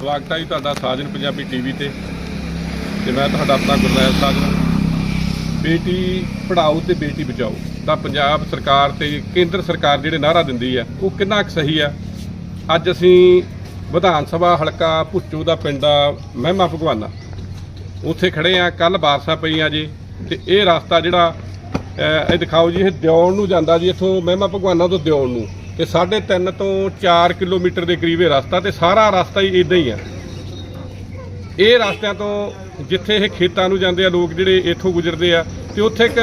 ਸਵਾਗਤ ਹੈ ਜੀ ਤੁਹਾਡਾ ਸਾਜਨ ਪੰਜਾਬੀ ਟੀਵੀ ਤੇ ਤੇ ਮੈਂ ਤੁਹਾਡਾ ਆਪਣਾ ਗੁਰਨੈਲ ਸਾਜਨ। ਬੇਟੀ ਪੜ੍ਹਾਓ ਤੇ ਬੇਟੀ ਬਚਾਓ ਤਾਂ ਪੰਜਾਬ ਸਰਕਾਰ ਤੇ ਕੇਂਦਰ ਸਰਕਾਰ ਜਿਹੜੇ ਨਾਰਾ ਦਿੰਦੀ ਆ ਉਹ ਕਿੰਨਾ ਕੁ ਸਹੀ ਆ ਅੱਜ ਅਸੀਂ ਵਿਧਾਨ ਸਭਾ ਹਲਕਾ ਭੁੱਚੋ ਦਾ ਪਿੰਡ ਆ, ਮਹਿਮਾ ਭਗਵਾਨਾ। ਉੱਥੇ ਖੜੇ ਆ ਕੱਲ ਬਾਰਸਾ ਪਈਆਂ ਜੀ ਤੇ ਇਹ ਰਸਤਾ ਜਿਹੜਾ ਇਹ ਦਿਖਾਓ ਜੀ, ਇਹ ਦਿਉਣ ਨੂੰ ਜਾਂਦਾ ਜੀ, ਇੱਥੋਂ ਮਹਿਮਾ ਭਗਵਾਨਾ ਤੋਂ ਦਿਉਣ ਨੂੰ। ਤੇ 3.5 ਤੋਂ 4 ਕਿਲੋਮੀਟਰ ਦੇ ਕਰੀਬ ਇਹ ਰਸਤਾ ਤੇ ਸਾਰਾ ਰਸਤਾ ਹੀ ਇਦਾਂ ਹੀ ਆ। ਇਹ ਰਸਤਿਆਂ ਤੋਂ ਜਿੱਥੇ ਇਹ ਖੇਤਾਂ ਨੂੰ ਜਾਂਦੇ ਆ, ਲੋਕ ਜਿਹੜੇ ਇੱਥੋਂ ਗੁਜ਼ਰਦੇ ਆ ਤੇ ਉੱਥੇ ਇੱਕ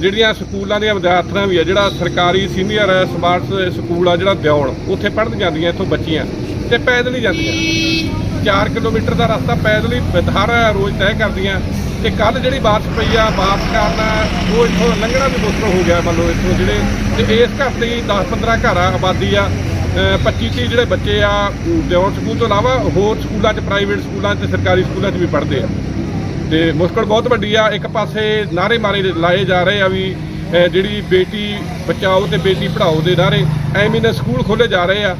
ਜਿਹੜੀਆਂ ਸਕੂਲਾਂ ਦੀਆਂ ਵਿਦਿਆਰਥਣਾਂ ਵੀ ਆ, ਜਿਹੜਾ ਸਰਕਾਰੀ ਸੀਨੀਅਰ ਸਮਾਰਟ ਸਕੂਲ ਆ, ਜਿਹੜਾ ਦਿਉਣ ਉੱਥੇ ਪੜ੍ਹਨ ਜਾਂਦੀਆਂ ਇੱਥੋਂ ਬੱਚੀਆਂ ਤੇ ਪੈਦਲ ਹੀ ਜਾਂਦੀਆਂ। 4 ਕਿਲੋਮੀਟਰ ਦਾ ਰਸਤਾ ਪੈਦਲ ਹੀ, ਹਰ ਰੋਜ਼ ਤੈਅ ਕਰਦੀਆਂ। ਤੇ ਕੱਲ ਜਿਹੜੀ ਬਾਰਿਸ਼ ਪਈ ਆ, ਬਾਰਿਸ਼ ਕਾਰਨ ਉਹ ਇੱਥੋਂ ਲੰਘਣਾ ਵੀ ਮੁਸ਼ਕਲ ਹੋ ਗਿਆ ਮੰਨ ਲਓ ਇੱਥੋਂ ਜਿਹੜੇ, ਤੇ ਇਸ ਘਰ ਦੇ 10-15 ਘਰ ਆ, ਆਬਾਦੀ ਆ 25-30 ਜਿਹੜੇ ਬੱਚੇ ਆ ਦਿਉਣ ਸਕੂਲ ਤੋਂ ਇਲਾਵਾ ਹੋਰ ਸਕੂਲਾਂ 'ਚ, ਪ੍ਰਾਈਵੇਟ ਸਕੂਲਾਂ 'ਚ ਸਰਕਾਰੀ ਸਕੂਲਾਂ 'ਚ ਵੀ ਪੜ੍ਹਦੇ ਆ। ਤੇ ਮੁਸ਼ਕਲ ਬਹੁਤ ਵੱਡੀ ਆ, ਇੱਕ ਪਾਸੇ ਨਾਰੇ ਮਾਰੇ ਲਾਏ ਜਾ ਰਹੇ ਆ ਵੀ ਜਿਹੜੀ ਬੇਟੀ ਬਚਾਓ ਤੇ ਬੇਟੀ ਪੜ੍ਹਾਓ ਦੇ ਨਾਰੇ ਐਵੇਂ ਨੇ ਸਕੂਲ ਖੋਲੇ ਜਾ ਰਹੇ ਆ।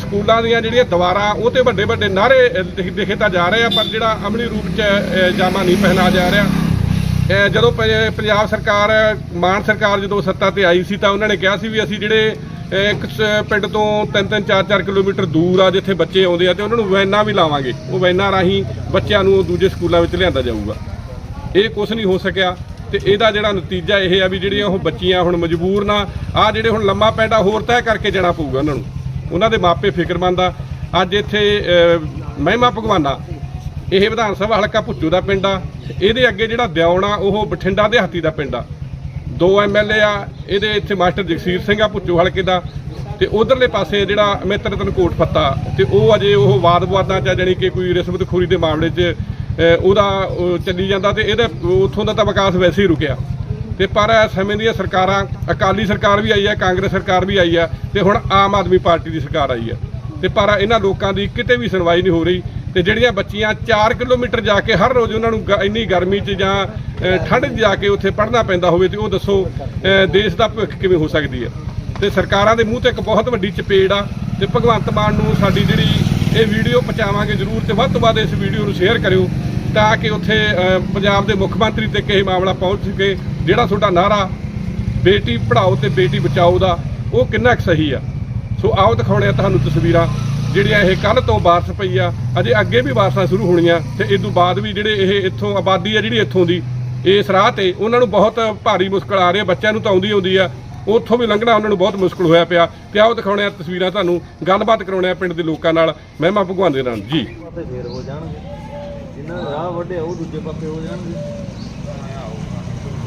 ਸਕੂਲਾਂ ਦੀਆਂ ਜਿਹੜੀਆਂ ਦੀਵਾਰਾਂ ਉਹ ਤੇ ਵੱਡੇ ਵੱਡੇ ਨਾਰੇ ਅਹ, ਲਿਖ- ਲਿਖੇ ਤਾਂ ਜਾ ਰਹੇ ਆ ਪਰ ਜਿਹੜਾ ਅਮਲੀ ਰੂਪ 'ਚ ਜਾਮਾ ਨਹੀਂ ਪਹਿਨਾ ਜਾ ਰਿਹਾ। ਜਦੋਂ ਪ- ਪੰਜਾਬ ਸਰਕਾਰ ਮਾਨ ਸਰਕਾਰ ਜਦੋਂ ਸੱਤਾ ਤੇ ਆਈ ਸੀ ਤਾਂ ਉਹਨਾਂ ਨੇ ਕਿਹਾ ਸੀ ਵੀ ਅਸੀਂ ਜਿਹੜੇ ਇੱਕ ਪਿੰਡ ਤੋਂ 3-3 4-4 ਕਿਲੋਮੀਟਰ ਦੂਰ ਆ ਜਿੱਥੇ ਬੱਚੇ ਆਉਂਦੇ ਆ ਤੇ ਉਹਨਾਂ ਨੂੰ ਵੈਨਾਂ ਵੀ ਲਾਵਾਂਗੇ। ਉਹ ਵੈਨਾਂ ਰਾਹੀਂ ਬੱਚਿਆਂ ਨੂੰ ਦੂਜੇ ਸਕੂਲਾਂ ਵਿੱਚ ਲਿਆਂਦਾ ਜਾਊਗਾ। ਇਹ ਕੁਝ ਨਹੀਂ ਹੋ ਸਕਿਆ। ਤੇ ਇਹਦਾ ਜਿਹੜਾ ਨਤੀਜਾ ਇਹ ਆ ਵੀ ਜਿਹੜੀਆਂ ਉਹ ਬੱਚੀਆਂ ਹੁਣ ਮਜਬੂਰ ਨਾ ਆ ਜਿਹੜੇ ਹੁਣ ਲੰਮਾ ਪੈਂਡਾ ਹੋਰ ਤੈਅ ਕਰਕੇ ਜਾਣਾ ਪਊਗਾ ਉਹਨਾਂ ਨੂੰ। ਉਹਨਾਂ ਦੇ ਮਾਪੇ ਫਿਕਰਮੰਦ ਆ। ਅੱਜ ਇੱਥੇ ਮਹਿਮਾ ਭਗਵਾਨਾ ਇਹ ਵਿਧਾਨ ਸਭਾ ਹਲਕਾ ਭੁੱਚੋ ਦਾ ਪਿੰਡ ਆ। ਇਹਦੇ ਅੱਗੇ ਜਿਹੜਾ ਦਿਉਣ ਆ ਉਹ ਬਠਿੰਡਾ ਦੇ ਹਾਤੀ ਦਾ ਪਿੰਡ ਆ। ਦੋ ਐਮਐਲਏ ਆ ਇਹਦੇ ਇੱਥੇ ਮਾਸਟਰ ਜਗਸੀਰ ਸਿੰਘ ਆ ਭੁੱਚੋ ਹਲਕੇ ਦਾ। ਤੇ ਉਧਰਲੇ ਪਾਸੇ ਜਿਹੜਾ ਅਮਿਤ ਰਤਨ ਕੋਟ ਫੱਤਾ ਤੇ ਉਹ ਅਜੇ ਉਹ ਵਾਦ ਵਿਵਾਦਾਂ ਚ ਆ, ਜਾਣੀ ਕਿ ਕੋਈ ਰਿਸ਼ਵਤਖੋਰੀ ਦੇ ਮਾਮਲੇ 'ਚ ਉਹਦਾ ਚੱਲੀ ਜਾਂਦਾ ਤੇ ਇਹਦਾ ਉੱਥੋਂ ਦਾ ਤਾਂ ਵਿਕਾਸ ਵੈਸੇ ਹੀ ਰੁਕਿਆ। ਤੇ ਪਰ ਇਸ ਸਮੇਂ ਦੀਆਂ ਸਰਕਾਰਾਂ, ਅਕਾਲੀ ਸਰਕਾਰ ਵੀ ਆਈ ਹੈ, ਕਾਂਗਰਸ ਸਰਕਾਰ ਵੀ ਆਈ ਹੈ ਤੇ ਹੁਣ ਆਮ ਆਦਮੀ ਪਾਰਟੀ ਦੀ ਸਰਕਾਰ ਆਈ ਹੈ। ਤੇ ਪਰ ਇਹਨਾਂ ਲੋਕਾਂ ਦੀ ਕਿਤੇ ਵੀ ਸੁਣਵਾਈ ਨਹੀਂ ਹੋ ਰਹੀ ਤੇ ਜਿਹੜੀਆਂ ਬੱਚੀਆਂ 4 ਕਿਲੋਮੀਟਰ ਜਾ ਕੇ ਹਰ ਰੋਜ਼ ਉਹਨਾਂ ਨੂੰ ਗ- ਇੰਨੀ ਗਰਮੀ 'ਚ ਜਾਂ ਠੰਡ 'ਚ ਜਾ ਕੇ ਉੱਥੇ ਪੜ੍ਹਨਾ ਪੈਂਦਾ ਹੋਵੇ ਤੇ ਉਹ ਦੱਸੋ ਦੇਸ਼ ਦਾ ਭਵਿੱਖ ਕਿਵੇਂ ਹੋ ਸਕਦੀ ਹੈ। ਤੇ ਸਰਕਾਰਾਂ ਦੇ ਮੂੰਹ ਤੇ ਇੱਕ ਬਹੁਤ ਵੱਡੀ ਚਪੇੜ ਆ ਤੇ ਭਗਵੰਤ ਮਾਨ ਨੂੰ ਸਾਡੀ ਜਿਹੜੀ ਇਹ ਵੀਡੀਓ ਪਹੁੰਚਾਵਾਂਗੇ ਜ਼ਰੂਰ ਤੇ ਵੱਧ ਤੋਂ ਵੱਧ ਇਸ ਵੀਡੀਓ ਨੂੰ ਸ਼ੇਅਰ ਕਰਿਓ ਤਾਂ ਕਿ ਉੱਥੇ ਪੰਜਾਬ ਦੇ ਮੁੱਖ ਮੰਤਰੀ ਤੱਕ ਇਹ ਮਾਮਲਾ ਪਹੁੰਚ ਸਕੇ ਜਿਹੜਾ ਤੁਹਾਡਾ ਨਾਰਾ ਬੇਟੀ ਪੜ੍ਹਾਓ ਤੇ ਬੇਟੀ ਬਚਾਓ ਦਾ, ਉਹ ਕਿੰਨਾ ਕੁ ਸਹੀ ਆ? ਸੋ ਆਓ ਦਿਖਾਉਣੇ ਆ ਤੁਹਾਨੂੰ ਤਸਵੀਰਾਂ, ਜਿਹੜੀਆਂ ਇਹ ਕੱਲ ਤੋਂ ਬਾਰਿਸ਼ ਪਈ ਆ, ਅਜੇ ਅੱਗੇ ਵੀ ਬਾਰਿਸ਼ਾਂ ਸ਼ੁਰੂ ਹੋਣੀਆਂ ਤੇ ਇਸ ਤੋਂ ਬਾਅਦ ਵੀ ਜਿਹੜੇ ਇਹ ਇੱਥੋਂ ਆਬਾਦੀ ਆ ਜਿਹੜੀ ਇੱਥੋਂ ਦੀ, ਇਸ ਰਾਹ ਤੇ ਉਹਨਾਂ ਨੂੰ ਬਹੁਤ ਭਾਰੀ ਮੁਸ਼ਕਲ ਆ ਰਹੀ ਹੈ ਬੱਚਿਆਂ ਨੂੰ ਤਾਂ ਆਉਂਦੀ ਆਉਂਦੀ ਆ, ਉੱਥੋਂ ਵੀ ਲੰਘਣਾ ਉਹਨਾਂ ਨੂੰ ਬਹੁਤ ਮੁਸ਼ਕਲ ਹੋਇਆ ਪਿਆ। ਤੇ ਆਓ ਦਿਖਾਉਣੇ ਆ ਤਸਵੀਰਾਂ ਤੁਹਾਨੂੰ, ਗੱਲਬਾਤ ਕਰਾਉਣੇ ਆ ਪਿੰਡ ਦੇ ਲੋਕਾਂ ਨਾਲ, ਮਹਿਮਾ ਭਗਵਾਨ ਦੇ ਨਾਲ, ਜੀ। ਪਾਸੇ ਫੇਰ ਹੋ ਜਾਣਗੇ ਜਿਨ੍ਹਾਂ ਰਾਹ ਵੱਡੇ ਉਹ ਦੂਜੇ ਪਾਸੇ ਹੋ ਜਾਣਗੇ।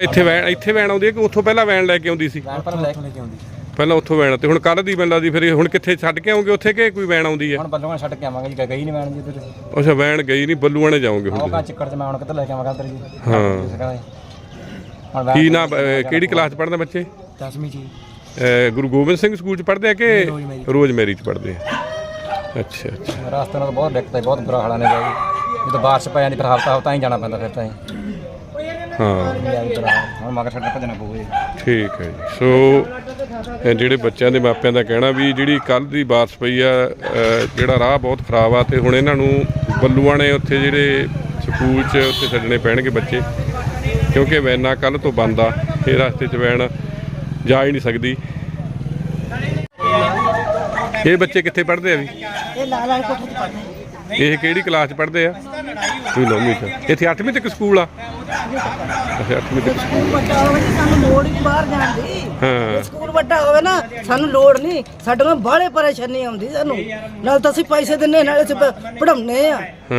ਇੱਥੇ ਵੈਨ ਇੱਥੇ ਵੈਨ ਆਉਂਦੀ ਹੈ ਕਿ ਉੱਥੋਂ ਪਹਿਲਾਂ ਵੈਨ ਲੈ ਕੇ ਆਉਂਦੀ ਸੀ? ਵੈਨ ਪਰ ਲੈ ਕੇ ਆਉਂਦੀ ਪਹਿਲਾਂ ਉੱਥੋਂ ਵੈਨ ਤੇ ਹੁਣ ਕੱਲ ਦੀ ਬੰਦਾ ਦੀ ਫਿਰ ਇਹ ਹੁਣ ਕਿੱਥੇ ਛੱਡ ਕੇ ਆਉਂਗੇ ਉੱਥੇ ਕਿ ਕੋਈ ਵੈਨ ਆਉਂਦੀ ਹੈ? ਹੁਣ ਬੱਲੂਆਂ ਛੱਡ ਕੇ ਆਵਾਂਗੇ ਜੀ ਗਈ ਨਹੀਂ ਵੈਨ ਜੀ ਇੱਧਰ ਅੱਛਾ ਵੈਨ ਗਈ ਨਹੀਂ ਬੱਲੂਆਂ ਨੇ ਜਾਓਗੇ ਹੁਣ ਆਹ ਕਾ ਚਿੱਕੜ ਚ ਮੈਂ ਹੁਣ ਕਿੱਧਰ ਲੈ ਕੇ ਆਵਾਂਗਾ ਇੱਧਰ ਜੀ? ਹਾਂ। ਹੁਣ ਵੈਨ ਕੀ ਨਾ ਕਿਹੜੀ ਕਲਾਸ ਚ ਪੜ੍ਹਦੇ ਬੱਚੇ? 10ਵੀਂ ਜੀ। ਅਹ ਗੁਰੂ ਗੋਬਿੰਦ ਸਿੰਘ ਸਕੂਲ ਚ ਪੜ੍ਹਦੇ ਆ ਕਿ ਰੋਜ਼ ਮੇਰੀ। ਚ। ਪੜ੍ਹਦੇ ਆ? ਅੱਛਾ ਅੱਛਾ। ਰਾਸਤੇ ਨਾਲ ਬਹੁਤ ਦਿੱਕਤ ਹੈ ਬਹੁਤ ਬੁਰਾ ਹਾਲ ਨੇ ਜੀ। ਜਦੋਂ ਬਾਰਿਸ਼ ਪੈ ਜਾਂਦੀ ਫਿਰ ਹਫਤਾ ਹਫਤਾ ਹੀ ਜਾਣਾ ਪੈਂਦਾ ਫਿਰ ਤਾਂ ਜੀ ਹਾਂ। ਹੁਣ ਮਗਰ ਛੱਡ ਭੱਜਣਾ ਪਊਗਾ ਜੀ। ਠੀਕ ਹੈ ਜੀ। ਸੋ ਇਹ ਜਿਹੜੇ ਬੱਚਿਆਂ ਦੇ ਮਾਪਿਆਂ ਦਾ ਕਹਿਣਾ ਵੀ ਜਿਹੜੀ ਕੱਲ ਦੀ ਬਾਰਿਸ਼ ਪਈ ਆ ਜਿਹੜਾ ਰਾਹ ਬਹੁਤ ਖਰਾਬ ਆ ਤੇ ਹੁਣ ਇਹਨਾਂ ਨੂੰ ਬੱਲੂਆਂ ਨੇ ਉੱਥੇ ਜਿਹੜੇ ਸਕੂਲ 'ਚ ਉੱਥੇ ਛੱਡਣੇ ਪੈਣਗੇ ਬੱਚੇ ਕਿਉਂਕਿ ਵੈਨਾਂ ਕੱਲ ਤੋਂ ਬੰਦ ਆ ਇਹ ਰਸਤੇ 'ਚ ਵੈਨ ਜਾ ਹੀ ਨਹੀਂ ਸਕਦੀ। ਇਹ ਬੱਚੇ ਕਿੱਥੇ ਪੜ੍ਹਦੇ ਆ ਵੀ? ਇਹ ਲਾਲਾ ਕੋਠੇ ਚ ਪੜ੍ਹਦੇ ਇਹ ਕਿਹੜੀ ਕਲਾਸ 'ਚ ਪੜ੍ਹਦੇ ਆ? ਕੋਈ ਨੌਵੀਂ 'ਚ ਇੱਥੇ 8ਵੀਂ ਤੱਕ ਸਕੂਲ ਆ। ਅੱਛਾ 8ਵੀਂ ਤੱਕ ਸਕੂਲ ਵੱਡਾ ਹੋਵੇ ਜੀ ਸਾਨੂੰ ਲੋੜ ਹੀ ਨਹੀਂ ਬਾਹਰ ਜਾਣ ਦੀ। ਹਾਂ। ਜੇ ਸਕੂਲ ਵੱਡਾ ਹੋਵੇ ਨਾ ਸਾਨੂੰ ਲੋੜ ਨਹੀਂ। ਸਾਡੇ ਕੋਲ ਬਾਹਲੇ ਪਰੇਸ਼ਾਨੀ ਆਉਂਦੀ ਸਾਨੂੰ। ਨਾਲ ਤਾਂ ਅਸੀਂ ਪੈਸੇ ਦਿੰਨੇ ਨਾਲੇ ਅਸੀਂ ਪੜਾਉਨੇ ਆ। ਹਾਂ।